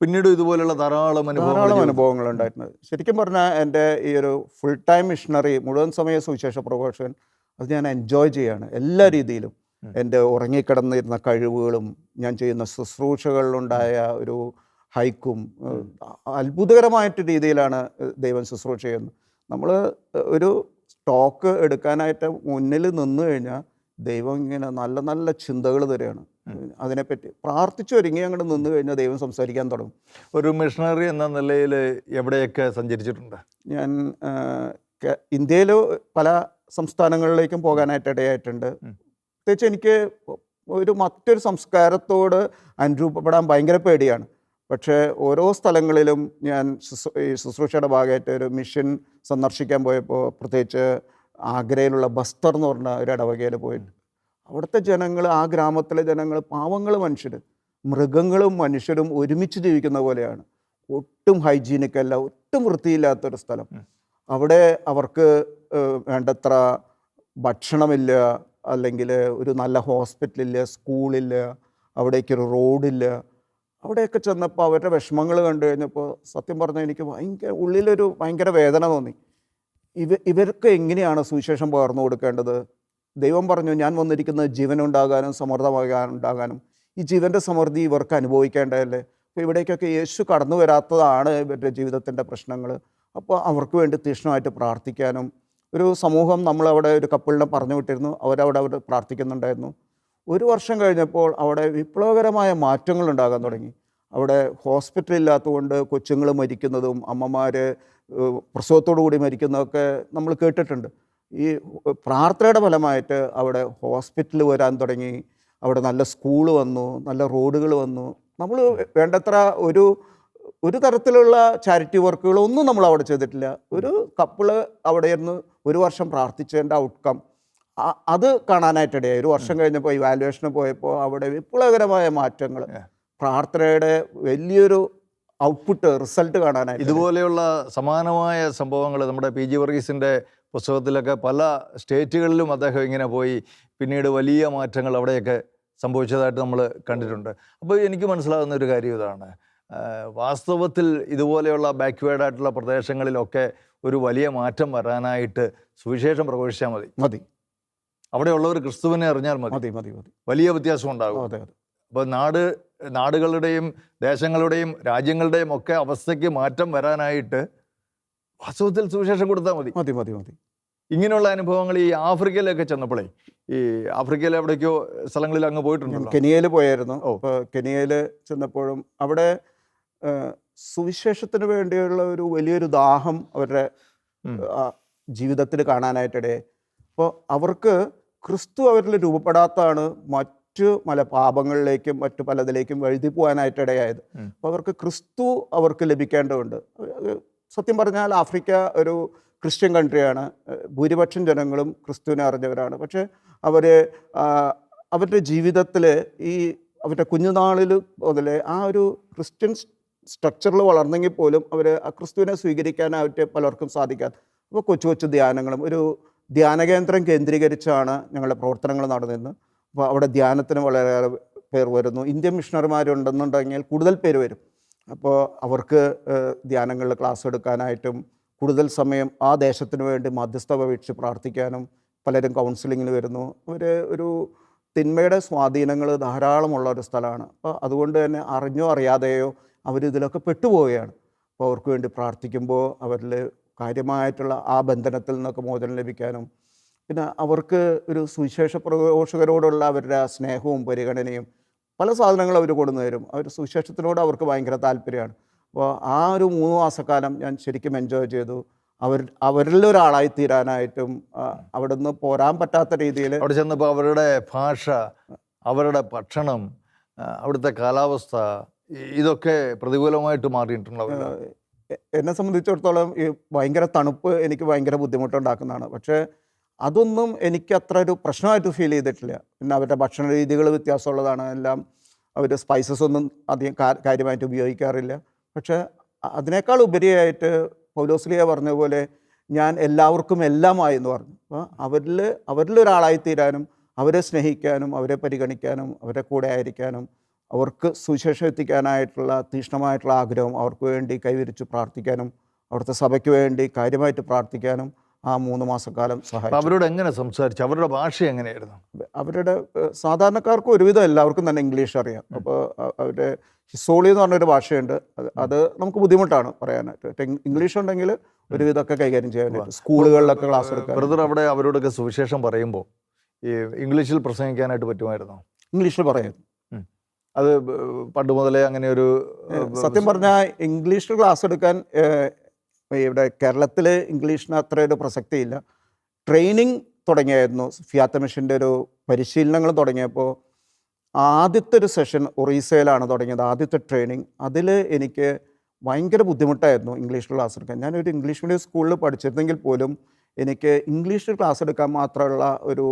പിന്നീട് ഇതുപോലുള്ള ധാരാളം അനുഭവങ്ങൾ ധാരാളം അനുഭവങ്ങൾ ഉണ്ടായിട്ടുണ്ട് ശരിക്കും പറഞ്ഞാൽ എന്റെ ഈ ഒരു ഫുൾ ടൈം മിഷണറി മുഴുവൻ സമയ സുവിശേഷ പ്രഘോഷൻ അത് ഞാൻ എൻജോയ് ചെയ്യാണ് എല്ലാ രീതിയിലും. എന്റെ ഉറങ്ങിക്കിടന്നിരുന്ന കഴിവുകളും ഞാൻ ചെയ്യുന്ന ശുശ്രൂഷകളിലുണ്ടായ ഒരു ഹൈക്കും അത്ഭുതകരമായിട്ട് രീതിയിലാണ് ദൈവം ശുശ്രൂഷ ചെയ്യുന്നത്. നമ്മൾ ഒരു സ്റ്റോക്ക് എടുക്കാനായിട്ട് മുന്നിൽ നിന്നു കഴിഞ്ഞാൽ ദൈവം ഇങ്ങനെ നല്ല നല്ല ചിന്തകൾ തരികയാണ്. അതിനെപ്പറ്റി പ്രാർത്ഥിച്ചു ഒരുങ്ങി അങ്ങോട്ട് നിന്ന് കഴിഞ്ഞാൽ ദൈവം സംസാരിക്കാൻ തുടങ്ങും. ഒരു മിഷണറി എന്ന നിലയിൽ എവിടെയൊക്കെ സഞ്ചരിച്ചിട്ടുണ്ട്? ഞാൻ ഇന്ത്യയിൽ പല സംസ്ഥാനങ്ങളിലേക്കും പോകാനായിട്ട് ഇടയായിട്ടുണ്ട്. പ്രത്യേകിച്ച് എനിക്ക് ഒരു മറ്റൊരു സംസ്കാരത്തോട് അനുരൂപപ്പെടാൻ ഭയങ്കര പേടിയാണ്. പക്ഷേ ഓരോ സ്ഥലങ്ങളിലും ഞാൻ ഈ ശുശ്രൂഷയുടെ ഭാഗമായിട്ട് ഒരു മിഷൻ സന്ദർശിക്കാൻ പോയപ്പോൾ പ്രത്യേകിച്ച് ആഗ്രയിലുള്ള ബസ്തർ എന്ന് പറഞ്ഞ ഒരു ഇടവകയിൽ പോയിട്ട് അവിടുത്തെ ജനങ്ങൾ ആ ഗ്രാമത്തിലെ ജനങ്ങൾ പാവങ്ങൾ മനുഷ്യർ മൃഗങ്ങളും മനുഷ്യരും ഒരുമിച്ച് ജീവിക്കുന്ന പോലെയാണ്. ഒട്ടും ഹൈജീനിക് അല്ല ഒട്ടും വൃത്തിയില്ലാത്തൊരു സ്ഥലം. അവിടെ അവർക്ക് വേണ്ടത്ര ഭക്ഷണമില്ല അല്ലെങ്കിൽ ഒരു നല്ല ഹോസ്പിറ്റലില്ല സ്കൂളില്ല അവിടേക്കൊരു റോഡില്ല. അവിടെയൊക്കെ ചെന്നപ്പോൾ അവരുടെ വിഷമങ്ങൾ കണ്ടു കഴിഞ്ഞപ്പോൾ സത്യം പറഞ്ഞാൽ എനിക്ക് ഭയങ്കര ഉള്ളിലൊരു ഭയങ്കര വേദന തോന്നി. ഇവ ഇവർക്ക് എങ്ങനെയാണ് സുവിശേഷം പകർന്നു കൊടുക്കേണ്ടത്? ദൈവം പറഞ്ഞു ഞാൻ വന്നിരിക്കുന്നത് ജീവനുണ്ടാകാനും ഉണ്ടാകാനും. ഈ ജീവന്റെ സമൃദ്ധി ഇവർക്ക് അനുഭവിക്കേണ്ടതല്ലേ? അപ്പോൾ ഇവിടേക്കൊക്കെ യേശു കടന്നു വരാത്തതാണ് ഇവരുടെ ജീവിതത്തിന്റെ പ്രശ്നങ്ങൾ അപ്പോൾ അവർക്ക് വേണ്ടി തീഷ്ണമായിട്ട് പ്രാർത്ഥിക്കാനും ഒരു സമൂഹം നമ്മളവിടെ ഒരു കപ്പിളിനെ പറഞ്ഞു വിട്ടിരുന്നു. അവരവിടെ അവിടെ പ്രാർത്ഥിക്കുന്നുണ്ടായിരുന്നു. ഒരു വർഷം കഴിഞ്ഞപ്പോൾ അവിടെ വിപ്ലവകരമായ മാറ്റങ്ങൾ ഉണ്ടാകാൻ തുടങ്ങി. അവിടെ ഹോസ്പിറ്റൽ ഇല്ലാത്തതുകൊണ്ട് കൊച്ചുങ്ങൾ മരിക്കുന്നതും അമ്മമാർ പ്രസവത്തോടു കൂടി മരിക്കുന്നതൊക്കെ നമ്മൾ കേട്ടിട്ടുണ്ട്. ഈ പ്രാർത്ഥനയുടെ ഫലമായിട്ട് അവിടെ ഹോസ്പിറ്റൽ വരാൻ തുടങ്ങി. അവിടെ നല്ല സ്കൂൾ വന്നു നല്ല റോഡുകൾ വന്നു. നമ്മൾ വേണ്ടത്ര ഒരു ഒരു തരത്തിലുള്ള ചാരിറ്റി വർക്കുകളൊന്നും നമ്മൾ അവിടെ ചെയ്തിട്ടില്ല. ഒരു കപ്പിൾ അവിടെ ഇരുന്ന് ഒരു വർഷം പ്രാർത്ഥിച്ചതിന്റെ ഔട്ട്കം അത് കാണാനായിട്ടിടയായി. ഒരു വർഷം കഴിഞ്ഞപ്പോൾ ഇവാലുവേഷന് പോയപ്പോൾ അവിടെ വിപ്ലവകരമായ മാറ്റങ്ങൾ പ്രാർത്ഥനയുടെ വലിയൊരു ഔട്ട്പുട്ട് റിസൾട്ട് കാണാനായി ഇതുപോലെയുള്ള സമാനമായ സംഭവങ്ങൾ നമ്മുടെ പി ജി വർഗീസിന്റെ പുസ്തകത്തിലൊക്കെ പല സ്റ്റേറ്റുകളിലും അദ്ദേഹം ഇങ്ങനെ പോയി പിന്നീട് വലിയ മാറ്റങ്ങൾ അവിടെയൊക്കെ സംഭവിച്ചതായിട്ട് നമ്മൾ കണ്ടിട്ടുണ്ട്. അപ്പോൾ എനിക്ക് മനസ്സിലാകുന്ന ഒരു കാര്യം ഇതാണ്. വാസ്തവത്തിൽ ഇതുപോലെയുള്ള ബാക്ക്വേർഡ് ആയിട്ടുള്ള പ്രദേശങ്ങളിലൊക്കെ ഒരു വലിയ മാറ്റം വരാനായിട്ട് സുവിശേഷം പ്രഘോഷിച്ചാൽ മതി. മതി. അവിടെയുള്ളവർ ക്രിസ്തുവിനെ അറിഞ്ഞാൽ മതി. മതി മതി മതി. വലിയ വ്യത്യാസം ഉണ്ടാകും. അതെ അതെ. അപ്പോൾ നാട് നാടുകളുടെയും ദേശങ്ങളുടെയും രാജ്യങ്ങളുടെയും ഒക്കെ അവസ്ഥയ്ക്ക് മാറ്റം വരാനായിട്ട് വാസ്തവത്തിൽ സുവിശേഷം കൊടുത്താൽ മതി. മതി മതി മതി. ഇങ്ങനെയുള്ള അനുഭവങ്ങൾ ഈ ആഫ്രിക്കയിലൊക്കെ ചെന്നപ്പോഴേ ഈ ആഫ്രിക്കയിൽ എവിടേക്കോ സ്ഥലങ്ങളിൽ അങ്ങ് പോയിട്ടുണ്ടോ പോയിട്ടുണ്ടല്ലോ കെനിയയിൽ പോയായിരുന്നു. ഓ. കെനിയയിൽ ചെന്നപ്പോഴും അവിടെ സുവിശേഷത്തിന് വേണ്ടിയുള്ള ഒരു വലിയൊരു ദാഹം അവരുടെ ജീവിതത്തിൽ കാണാനായിട്ടിടയെ അപ്പോൾ അവർക്ക് ക്രിസ്തു അവരിൽ രൂപപ്പെടാത്തതാണ് മറ്റ് പല പാപങ്ങളിലേക്കും മറ്റു പലതിലേക്കും വഴുതി പോകാനായിട്ടിടയായത്. അപ്പോൾ അവർക്ക് ക്രിസ്തു അവർക്ക് ലഭിക്കേണ്ടതുണ്ട്. സത്യം പറഞ്ഞാൽ ആഫ്രിക്ക ഒരു ക്രിസ്ത്യൻ കൺട്രിയാണ്. ഭൂരിപക്ഷം ജനങ്ങളും ക്രിസ്തുവിനെ അറിഞ്ഞവരാണ്. പക്ഷേ അവർ അവരുടെ ജീവിതത്തിൽ ഈ അവരുടെ കുഞ്ഞുനാളിൽ മുതലേ ആ ഒരു ക്രിസ്ത്യൻ സ്ട്രക്ചറിൽ വളർന്നെങ്കിൽ പോലും അവർ ക്രിസ്തുവിനെ സ്വീകരിക്കാനായിട്ട് പലർക്കും സാധിക്കാത്ത അപ്പോൾ കൊച്ചു കൊച്ചു ധ്യാനങ്ങളും ഒരു ധ്യാന കേന്ദ്രം കേന്ദ്രീകരിച്ചാണ് ഞങ്ങളുടെ പ്രവർത്തനങ്ങൾ നടന്നിരുന്നത്. അപ്പോൾ അവിടെ ധ്യാനത്തിന് വളരെയേറെ പേർ വരുന്നു. ഇന്ത്യൻ മിഷണറിമാരുണ്ടെന്നുണ്ടെങ്കിൽ കൂടുതൽ പേര് വരും. അപ്പോൾ അവർക്ക് ധ്യാനങ്ങളിൽ ക്ലാസ് എടുക്കാനായിട്ടും കൂടുതൽ സമയം ആ ദേശത്തിന് വേണ്ടി മധ്യസ്ഥ വീക്ഷിച്ച് പ്രാർത്ഥിക്കാനും പലരും കൗൺസിലിങ്ങിന് വരുന്നു. അവർ ഒരു തിന്മയുടെ സ്വാധീനങ്ങൾ ധാരാളമുള്ള ഒരു സ്ഥലമാണ്. അപ്പോൾ അതുകൊണ്ട് തന്നെ അറിഞ്ഞോ അറിയാതെയോ അവരിതിലൊക്കെ പെട്ടുപോവുകയാണ്. അപ്പോൾ അവർക്ക് വേണ്ടി പ്രാർത്ഥിക്കുമ്പോൾ അവരിൽ കാര്യമായിട്ടുള്ള ആ ബന്ധനത്തിൽ നിന്നൊക്കെ മോചനം ലഭിക്കാനും പിന്നെ അവർക്ക് ഒരു സുവിശേഷ പ്രഘോഷകരോടുള്ള അവരുടെ സ്നേഹവും പരിഗണനയും പല സാധനങ്ങളും അവർ കൊണ്ടു തരും. അവർ സുവിശേഷത്തിനോട് അവർക്ക് ഭയങ്കര താല്പര്യമാണ്. അപ്പോൾ ആ ഒരു മൂന്ന് മാസക്കാലം ഞാൻ ശരിക്കും എൻജോയ് ചെയ്തു. അവർ അവരിൽ ഒരാളായി തീരാനായിട്ടും അവിടെ നിന്ന് പോരാൻ പറ്റാത്ത രീതിയിൽ അവിടെ ചെന്നപ്പോൾ അവരുടെ ഭാഷ അവരുടെ ഭക്ഷണം അവിടുത്തെ കാലാവസ്ഥ ഇതൊക്കെ പ്രതികൂലമായിട്ട് മാറിയിട്ടുണ്ടാവില്ല? എന്നെ സംബന്ധിച്ചിടത്തോളം ഈ ഭയങ്കര തണുപ്പ് എനിക്ക് ഭയങ്കര ബുദ്ധിമുട്ടുണ്ടാക്കുന്നതാണ്. പക്ഷേ അതൊന്നും എനിക്ക് അത്ര ഒരു പ്രശ്നമായിട്ട് ഫീൽ ചെയ്തിട്ടില്ല. പിന്നെ അവരുടെ ഭക്ഷണ രീതികൾ വ്യത്യാസമുള്ളതാണ്. എല്ലാം അവർ സ്പൈസസ് ഒന്നും അധികം കാര്യമായിട്ട് ഉപയോഗിക്കാറില്ല. പക്ഷേ അതിനേക്കാൾ ഉപരിയായിട്ട് പൗലോസ്ലിയ പറഞ്ഞ പോലെ ഞാൻ എല്ലാവർക്കും എല്ലാമായി എന്ന് പറഞ്ഞു. അപ്പോൾ അവരിൽ അവരിൽ ഒരാളായി തീരാനും അവരെ സ്നേഹിക്കാനും അവരെ പരിഗണിക്കാനും അവരെ കൂടെ ആയിരിക്കാനും അവർക്ക് സുവിശേഷം എത്തിക്കാനായിട്ടുള്ള തീഷ്ണമായിട്ടുള്ള ആഗ്രഹം അവർക്ക് വേണ്ടി കൈവരിച്ച് പ്രാർത്ഥിക്കാനും അവിടുത്തെ സഭയ്ക്ക് വേണ്ടി കാര്യമായിട്ട് പ്രാർത്ഥിക്കാനും ആ മൂന്ന് മാസക്കാലം സഹായിച്ചു. അവരോട് എങ്ങനെ സംസാരിച്ചു? അവരുടെ ഭാഷ എങ്ങനെയായിരുന്നു? അവരുടെ സാധാരണക്കാർക്ക് ഒരുവിധം എല്ലാവർക്കും തന്നെ ഇംഗ്ലീഷ് അറിയാം. അപ്പോൾ അവരുടെ ഹിസോളി എന്ന് പറഞ്ഞൊരു ഭാഷയുണ്ട്. അത് അത് നമുക്ക് ബുദ്ധിമുട്ടാണ് പറയാനായിട്ട്. ഇംഗ്ലീഷ് ഉണ്ടെങ്കിൽ ഒരുവിധമൊക്കെ കൈകാര്യം ചെയ്യാനായിട്ട് സ്കൂളുകളിലൊക്കെ ക്ലാസ് എടുക്കാം ബ്രദർ അവിടെ അവരോടൊക്കെ സുവിശേഷം പറയുമ്പോൾ ഈ ഇംഗ്ലീഷിൽ പ്രസംഗിക്കാനായിട്ട് പറ്റുമായിരുന്നോ? ഇംഗ്ലീഷിൽ പറയും അത് പണ്ട് മുതലേ അങ്ങനെ ഒരു സത്യം പറഞ്ഞാൽ ഇംഗ്ലീഷ് ക്ലാസ് എടുക്കാൻ ഇവിടെ കേരളത്തിൽ ഇംഗ്ലീഷിന് അത്ര ഒരു പ്രസക്തിയില്ല. ട്രെയിനിങ് തുടങ്ങിയായിരുന്നു. ഫിയാത്ത മിഷന്റെ ഒരു പരിശീലനങ്ങൾ തുടങ്ങിയപ്പോൾ ആദ്യത്തെ ഒരു സെഷൻ ഒറീസയിലാണ് തുടങ്ങിയത്. ആദ്യത്തെ ട്രെയിനിങ്. അതിൽ എനിക്ക് ഭയങ്കര ബുദ്ധിമുട്ടായിരുന്നു ഇംഗ്ലീഷ് ക്ലാസ് എടുക്കാൻ. ഞാനൊരു ഇംഗ്ലീഷ് മീഡിയം സ്കൂളിൽ പഠിച്ചിരുന്നെങ്കിൽ പോലും എനിക്ക് ഇംഗ്ലീഷ് ക്ലാസ് എടുക്കാൻ മാത്രമുള്ള ഒരു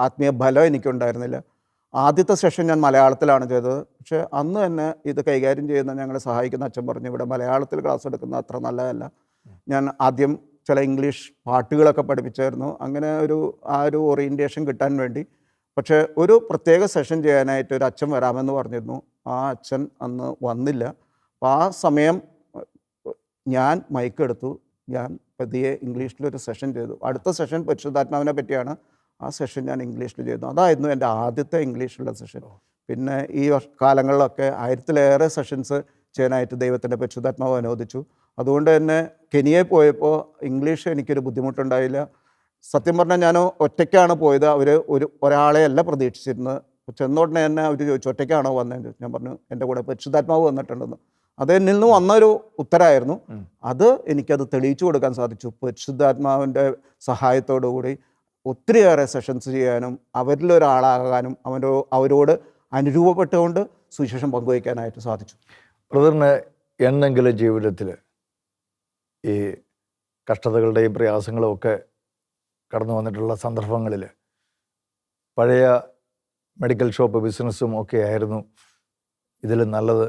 ആത്മീയ ബലം എനിക്കുണ്ടായിരുന്നില്ല. ആദ്യത്തെ സെഷൻ ഞാൻ മലയാളത്തിലാണ് ചെയ്തത്. പക്ഷേ അന്ന് തന്നെ ഇത് കൈകാര്യം ചെയ്യുന്ന ഞങ്ങളെ സഹായിക്കുന്ന അച്ഛൻ പറഞ്ഞു ഇവിടെ മലയാളത്തിൽ ക്ലാസ് എടുക്കുന്ന അത്ര നല്ലതല്ല. ഞാൻ ആദ്യം ചില ഇംഗ്ലീഷ് പാട്ടുകളൊക്കെ പഠിപ്പിച്ചായിരുന്നു. അങ്ങനെ ഒരു ആ ഒരു ഓറിയന്റേഷൻ കിട്ടാൻ വേണ്ടി. പക്ഷേ ഒരു പ്രത്യേക സെഷൻ ചെയ്യാനായിട്ട് ഒരു അച്ഛൻ വരാമെന്ന് പറഞ്ഞിരുന്നു. ആ അച്ഛൻ അന്ന് വന്നില്ല. അപ്പോൾ ആ സമയം ഞാൻ മൈക്ക് എടുത്തു. ഞാൻ പതിയെ ഇംഗ്ലീഷിലൊരു സെഷൻ ചെയ്തു. അടുത്ത സെഷൻ പരിശുദ്ധാത്മാവിനെ പറ്റിയാണ് ആ സെഷൻ ഞാൻ ഇംഗ്ലീഷിൽ ചെയ്തു. അതായിരുന്നു എന്റെ ആദ്യത്തെ ഇംഗ്ലീഷിലുള്ള സെഷൻ പിന്നെ ഈ കാലങ്ങളിലൊക്കെ ആയിരത്തിലേറെ സെഷൻസ് ചെയ്യാനായിട്ട് ദൈവത്തിന്റെ പരിശുദ്ധാത്മാവ് അനുവദിച്ചു. അതുകൊണ്ട് തന്നെ കെനിയെ പോയപ്പോൾ ഇംഗ്ലീഷ് എനിക്കൊരു ബുദ്ധിമുട്ടുണ്ടായില്ല. സത്യം പറഞ്ഞാൽ ഞാൻ ഒറ്റയ്ക്കാണ് പോയത്. അവർ ഒരു ഒരാളെ അല്ല പ്രതീക്ഷിച്ചിരുന്നത്. ചെന്നോടനെ തന്നെ അവർ ചോദിച്ചു ഒറ്റയ്ക്കാണോ വന്നതെന്ന്? ചോദിച്ചു ഞാൻ പറഞ്ഞു എന്റെ കൂടെ പരിശുദ്ധാത്മാവ് വന്നിട്ടുണ്ടെന്ന്. അത് എന്നിൽ നിന്ന് വന്നൊരു ഉത്തരമായിരുന്നു. അത് എനിക്കത് തെളിയിച്ചു കൊടുക്കാൻ സാധിച്ചു. പരിശുദ്ധാത്മാവിന്റെ സഹായത്തോടു കൂടി ഒത്തിരിയേറെ സെഷൻസ് ചെയ്യാനും അവരിലൊരാളാകാനും അവരോ അവരോട് അനുരൂപപ്പെട്ടുകൊണ്ട് സുവിശേഷം പങ്കുവയ്ക്കാനായിട്ട് സാധിച്ചു. ബ്രദറിന് എന്നെങ്കിലും ജീവിതത്തിൽ ഈ കഷ്ടതകളുടെയും പ്രയാസങ്ങളും ഒക്കെ കടന്നു വന്നിട്ടുള്ള സന്ദർഭങ്ങളിൽ പഴയ മെഡിക്കൽ ഷോപ്പ് ബിസിനസ്സും ഒക്കെ ആയിരുന്നു ഇതിൽ നല്ലത്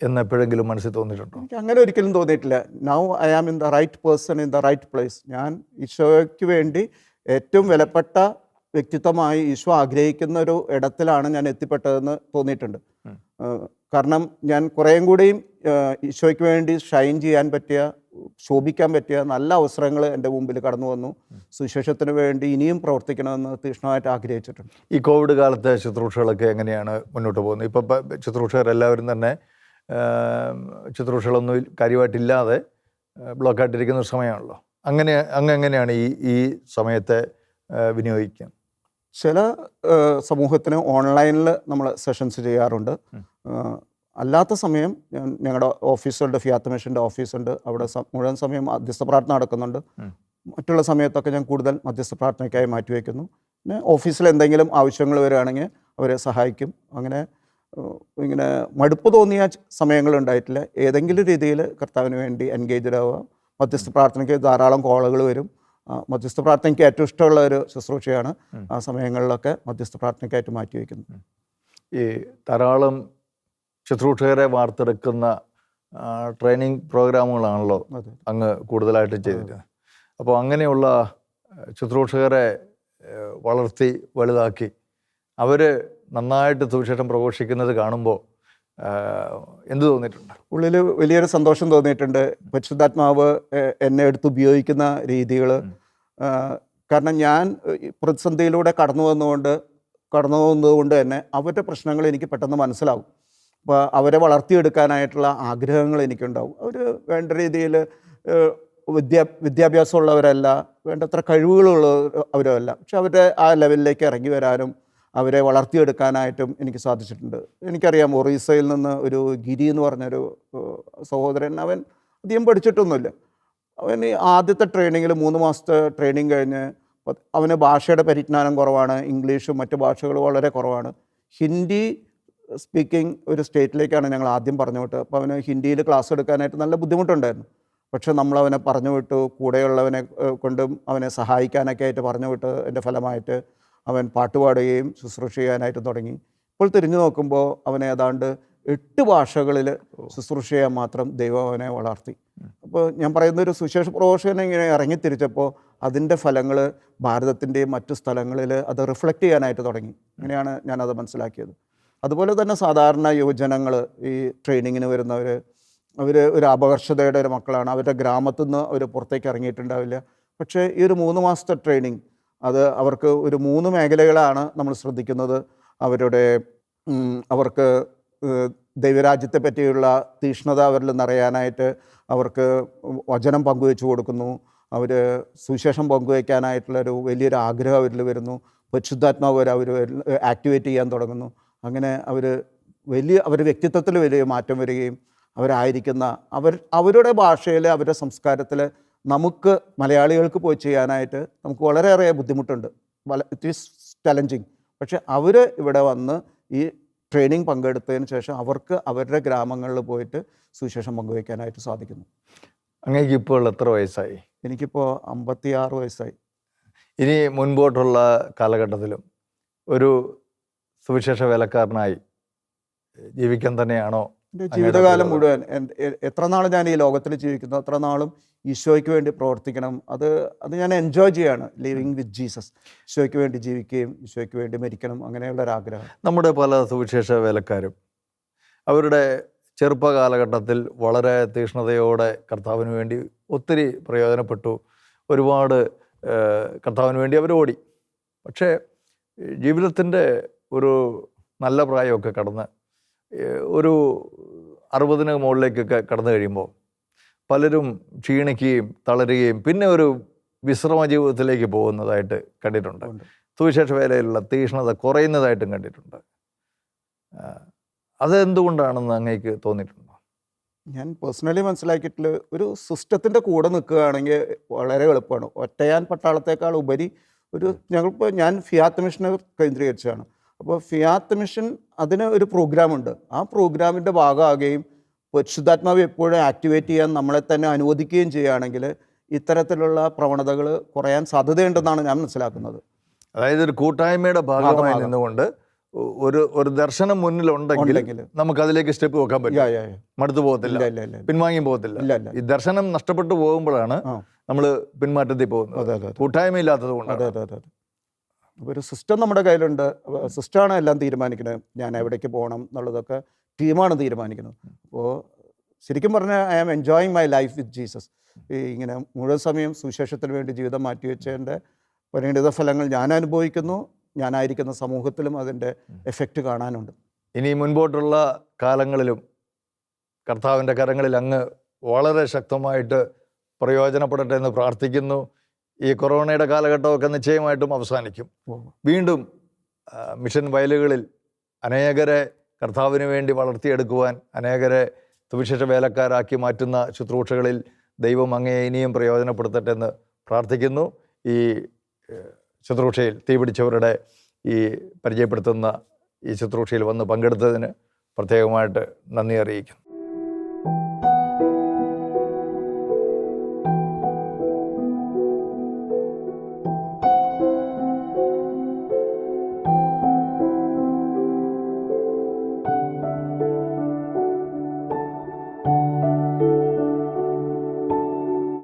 എന്ന് എപ്പോഴെങ്കിലും മനസ്സിൽ തോന്നിയിട്ടുണ്ടോ? എനിക്ക് അങ്ങനെ ഒരിക്കലും തോന്നിയിട്ടില്ല. Now I am in the right person in the right place ഞാൻ ഈശോയ്ക്ക് വേണ്ടി ഏറ്റവും വിലപ്പെട്ട വ്യക്തിത്വമായി ഈശോ ആഗ്രഹിക്കുന്ന ഒരു ഇടത്തിലാണ് ഞാൻ എത്തിപ്പെട്ടതെന്ന് തോന്നിയിട്ടുണ്ട്. കാരണം ഞാൻ കുറേയും കൂടിയും ഈശോയ്ക്ക് വേണ്ടി ഷൈൻ ചെയ്യാൻ പറ്റിയ ശോഭിക്കാൻ പറ്റിയ നല്ല അവസരങ്ങൾ എന്റെ മുമ്പിൽ കടന്നു വന്നു. സുശേഷത്തിന് വേണ്ടി ഇനിയും പ്രവർത്തിക്കണമെന്ന് തീക്ഷ്ണമായിട്ട് ആഗ്രഹിച്ചിട്ടുണ്ട്. ഈ കോവിഡ് കാലത്തെ ശുശ്രൂഷകളൊക്കെ എങ്ങനെയാണ് മുന്നോട്ട് പോകുന്നത്? ഇപ്പം ശുശ്രൂഷകർ എല്ലാവരും തന്നെ ശുശ്രൂഷകളൊന്നും കാര്യമായിട്ടില്ലാതെ ബ്ലോക്കായിട്ടിരിക്കുന്ന ഒരു സമയമാണല്ലോ. അങ്ങനെ അങ്ങ് എങ്ങനെയാണ് ഈ ഈ സമയത്തെ വിനിയോഗിക്കുക? ചില സമൂഹത്തിന് ഓൺലൈനിൽ നമ്മൾ സെഷൻസ് ചെയ്യാറുണ്ട്. അല്ലാത്ത സമയം ഞങ്ങളുടെ ഓഫീസുണ്ട് ഫിയാത്ത് മിഷന്റെ ഓഫീസുണ്ട്. അവിടെ മുഴുവൻ സമയം മധ്യസ്ഥ പ്രാർത്ഥന നടക്കുന്നുണ്ട്. മറ്റുള്ള സമയത്തൊക്കെ ഞാൻ കൂടുതൽ മധ്യസ്ഥ പ്രാർത്ഥനയ്ക്കായി മാറ്റിവെക്കുന്നു പിന്നെ ഓഫീസിൽ എന്തെങ്കിലും ആവശ്യങ്ങൾ വരികയാണെങ്കിൽ അവരെ സഹായിക്കും. അങ്ങനെ ഇങ്ങനെ മടുപ്പ് തോന്നിയ സമയങ്ങളുണ്ടായിട്ടില്ല ഏതെങ്കിലും രീതിയിൽ കർത്താവിന് വേണ്ടി എൻഗേജ്ഡ് ആവുക. മധ്യസ്ഥ പ്രാർത്ഥനയ്ക്ക് ധാരാളം കോളുകൾ വരും. മധ്യസ്ഥ പ്രാർത്ഥനയ്ക്ക് ഏറ്റവും ഇഷ്ടമുള്ള ഒരു ശുശ്രൂഷയാണ് ആ സമയങ്ങളിലൊക്കെ മധ്യസ്ഥ പ്രാർത്ഥനയ്ക്കായിട്ട് മാറ്റിവെക്കുന്നത് ഈ ധാരാളം ശുശ്രൂഷകരെ വാർത്തെടുക്കുന്ന ട്രെയിനിങ് പ്രോഗ്രാമുകളാണല്ലോ അങ്ങ് കൂടുതലായിട്ട് ചെയ്തിരുന്നത് അപ്പോൾ അങ്ങനെയുള്ള ശുശ്രൂഷകരെ വളർത്തി വലുതാക്കി അവർ നന്നായിട്ട് സുവിശേഷം പ്രഘോഷിക്കുന്നത് കാണുമ്പോൾ എന്ത് തോന്നിയിട്ടുണ്ട്? ഉള്ളിൽ വലിയൊരു സന്തോഷം തോന്നിയിട്ടുണ്ട്. പരിശുദ്ധാത്മാവ് എന്നെ എടുത്ത് ഉപയോഗിക്കുന്ന രീതികൾ കാരണം ഞാൻ പ്രതിസന്ധിയിലൂടെ കടന്നു വന്നുകൊണ്ട് കടന്നു വന്നതുകൊണ്ട് തന്നെ അവരുടെ പ്രശ്നങ്ങൾ എനിക്ക് പെട്ടെന്ന് മനസ്സിലാവും. അപ്പോൾ അവരെ വളർത്തിയെടുക്കാനായിട്ടുള്ള ആഗ്രഹങ്ങൾ എനിക്കുണ്ടാവും. അവർ വേണ്ട രീതിയിൽ വിദ്യാ വിദ്യാഭ്യാസമുള്ളവരല്ല വേണ്ടത്ര കഴിവുകളുള്ള അവരല്ല. പക്ഷെ അവരുടെ ആ ലെവലിലേക്ക് ഇറങ്ങി വരാനും അവരെ വളർത്തിയെടുക്കാനായിട്ടും എനിക്ക് സാധിച്ചിട്ടുണ്ട്. എനിക്കറിയാം ഒറീസയിൽ നിന്ന് ഒരു ഗിരി എന്ന് പറഞ്ഞൊരു സഹോദരൻ അവൻ അധികം പഠിച്ചിട്ടൊന്നുമില്ല. അവൻ ആദ്യത്തെ ട്രെയിനിങ്ങിൽ മൂന്ന് മാസത്തെ ട്രെയിനിങ് കഴിഞ്ഞ് അവന് ഭാഷയുടെ പരിജ്ഞാനം കുറവാണ് ഇംഗ്ലീഷും മറ്റ് ഭാഷകളും വളരെ കുറവാണ്. ഹിന്ദി സ്പീക്കിംഗ് ഒരു സ്റ്റേറ്റിലേക്കാണ് ഞങ്ങൾ ആദ്യം പറഞ്ഞു വിട്ടത്. അപ്പോൾ അവന് ഹിന്ദിയിൽ ക്ലാസ് എടുക്കാനായിട്ട് നല്ല ബുദ്ധിമുട്ടുണ്ടായിരുന്നു. പക്ഷെ നമ്മൾ അവനെ പറഞ്ഞു വിട്ടു കൂടെയുള്ളവനെ കൊണ്ടും അവനെ സഹായിക്കാനൊക്കെ ആയിട്ട് പറഞ്ഞു വിട്ട് എന്റെ ഫലമായിട്ട്. അവൻ പാട്ടുപാടുകയും ശുശ്രൂഷ ചെയ്യാനായിട്ട് തുടങ്ങി. ഇപ്പോൾ തിരിഞ്ഞു നോക്കുമ്പോൾ അവനെ ഏതാണ്ട് എട്ട് ഭാഷകളിൽ ശുശ്രൂഷ ചെയ്യാൻ മാത്രം ദൈവം അവനെ വളർത്തി. അപ്പോൾ ഞാൻ പറയുന്ന ഒരു സുശേഷ പ്രഘോഷകൻ ഇങ്ങനെ ഇറങ്ങിത്തിരിച്ചപ്പോൾ അതിന്റെ ഫലങ്ങൾ ഭാരതത്തിന്റെയും മറ്റു സ്ഥലങ്ങളിൽ അത് റിഫ്ലക്റ്റ് ചെയ്യാനായിട്ട് തുടങ്ങി. അങ്ങനെയാണ് ഞാനത് മനസ്സിലാക്കിയത്. അതുപോലെ തന്നെ സാധാരണ യുവജനങ്ങൾ ഈ ട്രെയിനിങ്ങിന് വരുന്നവർ അവർ ഒരു അപകർഷതയുടെ ഒരു മക്കളാണ്. അവരുടെ ഗ്രാമത്തിൽ നിന്ന് അവർ പുറത്തേക്ക് ഇറങ്ങിയിട്ടുണ്ടാവില്ല. പക്ഷേ ഈ ഒരു മൂന്ന് മാസത്തെ ട്രെയിനിങ് അത് അവർക്ക് ഒരു മൂന്ന് മേഖലകളാണ് നമ്മൾ ശ്രദ്ധിക്കുന്നത്. അവരുടെ അവർക്ക് ദൈവരാജ്യത്തെ പറ്റിയുള്ള തീഷ്ണത അവരിൽ നിറയാനായിട്ട് അവർക്ക് വചനം പങ്കുവെച്ചു കൊടുക്കുന്നു. അവർ സുവിശേഷം പങ്കുവയ്ക്കാനായിട്ടുള്ളൊരു വലിയൊരു ആഗ്രഹം അവരിൽ വരുന്നു. പരിശുദ്ധാത്മാവ് അവർ ആക്ടിവേറ്റ് ചെയ്യാൻ തുടങ്ങുന്നു. അങ്ങനെ അവർ വലിയ അവരുടെ വ്യക്തിത്വത്തിൽ വലിയ മാറ്റം വരികയും അവരായിരിക്കുന്ന അവർ അവരുടെ ഭാഷയിൽ അവരുടെ സംസ്കാരത്തിൽ നമുക്ക് മലയാളികൾക്ക് പോയി ചെയ്യാനായിട്ട് നമുക്ക് വളരെയേറെ ബുദ്ധിമുട്ടുണ്ട്. ഇറ്റ് ഈസ് ചലഞ്ചിങ് പക്ഷെ അവർ ഇവിടെ വന്ന് ഈ ട്രെയിനിങ് പങ്കെടുത്തതിന് ശേഷം അവർക്ക് അവരുടെ ഗ്രാമങ്ങളിൽ പോയിട്ട് സുവിശേഷം പങ്കുവയ്ക്കാനായിട്ട് സാധിക്കുന്നു. അങ്ങേക്ക് ഇപ്പോൾ എത്ര വയസ്സായി? എനിക്കിപ്പോൾ അമ്പത്തി ആറ് വയസ്സായി. ഇനി മുൻപോട്ടുള്ള കാലഘട്ടത്തിലും ഒരു സുവിശേഷ വേലക്കാരനായി ജീവിക്കാൻ തന്നെയാണോ എന്റെ ജീവിതകാലം മുഴുവൻ എത്ര നാൾ ഞാൻ ഈ ലോകത്തിൽ ജീവിക്കുന്നു അത്ര നാളും ഈശോയ്ക്ക് വേണ്ടി പ്രവർത്തിക്കണം. അത് അത് ഞാൻ എൻജോയ് ചെയ്യാണ് ലിവിങ് വിത്ത് ജീസസ് ഈശോയ്ക്ക് വേണ്ടി ജീവിക്കുകയും ഈശോയ്ക്ക് വേണ്ടി മരിക്കണം അങ്ങനെയുള്ള ഒരു ആഗ്രഹം. നമ്മുടെ പല സുവിശേഷ വേലക്കാരും അവരുടെ ചെറുപ്പ കാലഘട്ടത്തിൽ വളരെ തീഷ്ണതയോടെ കർത്താവിന് വേണ്ടി ഒത്തിരി പ്രയോജനപ്പെട്ടു. ഒരുപാട് കർത്താവിന് വേണ്ടി അവർ ഓടി. പക്ഷേ ജീവിതത്തിന്റെ ഒരു നല്ല പ്രായമൊക്കെ കടന്ന് ഒരു അറുപതിന് മുകളിലേക്കൊക്കെ കടന്നു കഴിയുമ്പോൾ പലരും ക്ഷീണിക്കുകയും തളരുകയും പിന്നെ ഒരു വിശ്രമ ജീവിതത്തിലേക്ക് പോകുന്നതായിട്ട് കണ്ടിട്ടുണ്ട്. സുവിശേഷ വേലയിലുള്ള തീഷ്ണത കുറയുന്നതായിട്ടും കണ്ടിട്ടുണ്ട്. അതെന്തുകൊണ്ടാണെന്ന് അങ്ങേക്ക് തോന്നിയിട്ടുണ്ടോ? ഞാൻ പേഴ്സണലി മനസ്സിലാക്കിയിട്ടുള്ള ഒരു സിസ്റ്റത്തിന്റെ കൂടെ നിൽക്കുകയാണെങ്കിൽ വളരെ എളുപ്പമാണ്. ഒറ്റയാൻ പട്ടാളത്തേക്കാൾ ഉപരി ഒരു ഞങ്ങളിപ്പോൾ ഞാൻ ഫിയാത്ത് മിഷനെ കേന്ദ്രീകരിച്ചാണ് അപ്പോൾ ഫിയാത്ത് മിഷൻ അതിന് ഒരു പ്രോഗ്രാമുണ്ട്. ആ പ്രോഗ്രാമിന്റെ ഭാഗമാകുകയും പരിശുദ്ധാത്മാവ് എപ്പോഴും ആക്ടിവേറ്റ് ചെയ്യാൻ നമ്മളെ തന്നെ അനുവദിക്കുകയും ചെയ്യുകയാണെങ്കിൽ ഇത്തരത്തിലുള്ള പ്രവണതകൾ കുറയാൻ സാധ്യതയുണ്ടെന്നാണ് ഞാൻ മനസ്സിലാക്കുന്നത്. അതായത് ഒരു കൂട്ടായ്മയുടെ ഭാഗമായി നിന്നുകൊണ്ട് ഒരു ഒരു ദർശനം മുന്നിലുണ്ടെങ്കിൽ നമുക്ക് അതിലേക്ക് സ്റ്റെപ്പ് വെക്കാൻ പറ്റും. മടുത്തു പോകത്തില്ല. പിൻവാങ്ങി പോകത്തില്ല. ഈ ദർശനം നഷ്ടപ്പെട്ടു പോകുമ്പോഴാണ് നമ്മൾ നമ്മൾ പിന്മാറ്റത്തിൽ പോകുന്നത്. കൂട്ടായ്മ ഇല്ലാത്തത് അതെ കൊണ്ടാണ് അതെ അതെ അതെ അപ്പോൾ ഒരു സിസ്റ്റം നമ്മുടെ കയ്യിലുണ്ട്. സിസ്റ്റമാണ് എല്ലാം തീരുമാനിക്കുന്നത് ഞാൻ എവിടേക്ക് പോകണം എന്നുള്ളതൊക്കെ ടീമാണ് തീരുമാനിക്കുന്നത്. അപ്പോൾ ശരിക്കും പറഞ്ഞാൽ I am enjoying my life with Jesus. ഈ ഇങ്ങനെ മുഴുവൻ സമയം സുവിശേഷത്തിന് വേണ്ടി ജീവിതം മാറ്റിവെച്ചതിന്റെ പരിണിത ഫലങ്ങൾ ഞാൻ അനുഭവിക്കുന്നു. ഞാനായിരിക്കുന്ന സമൂഹത്തിലും അതിന്റെ എഫക്റ്റ് കാണാനുണ്ട്. ഇനി മുൻപോട്ടുള്ള കാലങ്ങളിലും കർത്താവിന്റെ കരങ്ങളിൽ അങ്ങ് വളരെ ശക്തമായിട്ട് പ്രയോജനപ്പെടട്ടെ എന്ന് പ്രാർത്ഥിക്കുന്നു. ഈ കൊറോണയുടെ കാലഘട്ടമൊക്കെ നിശ്ചയമായിട്ടും അവസാനിക്കും. വീണ്ടും മിഷൻ വയലുകളിൽ അനേകരെ കർത്താവിന് വേണ്ടി വളർത്തിയെടുക്കുവാൻ അനേകരെ സുവിശേഷ വേലക്കാരാക്കി മാറ്റുന്ന ശുശ്രൂഷകളിൽ ദൈവം അങ്ങയെ ഇനിയും പ്രയോജനപ്പെടുത്തട്ടെ എന്ന് പ്രാർത്ഥിക്കുന്നു. ഈ ശുശ്രൂഷയിൽ തീപിടിച്ചവരുടെ ഈ പരിചയപ്പെടുത്തുന്ന ഈ ശുശ്രൂഷയിൽ വന്ന് പങ്കെടുത്തതിന് പ്രത്യേകമായിട്ട് നന്ദി അറിയിക്കുന്നു.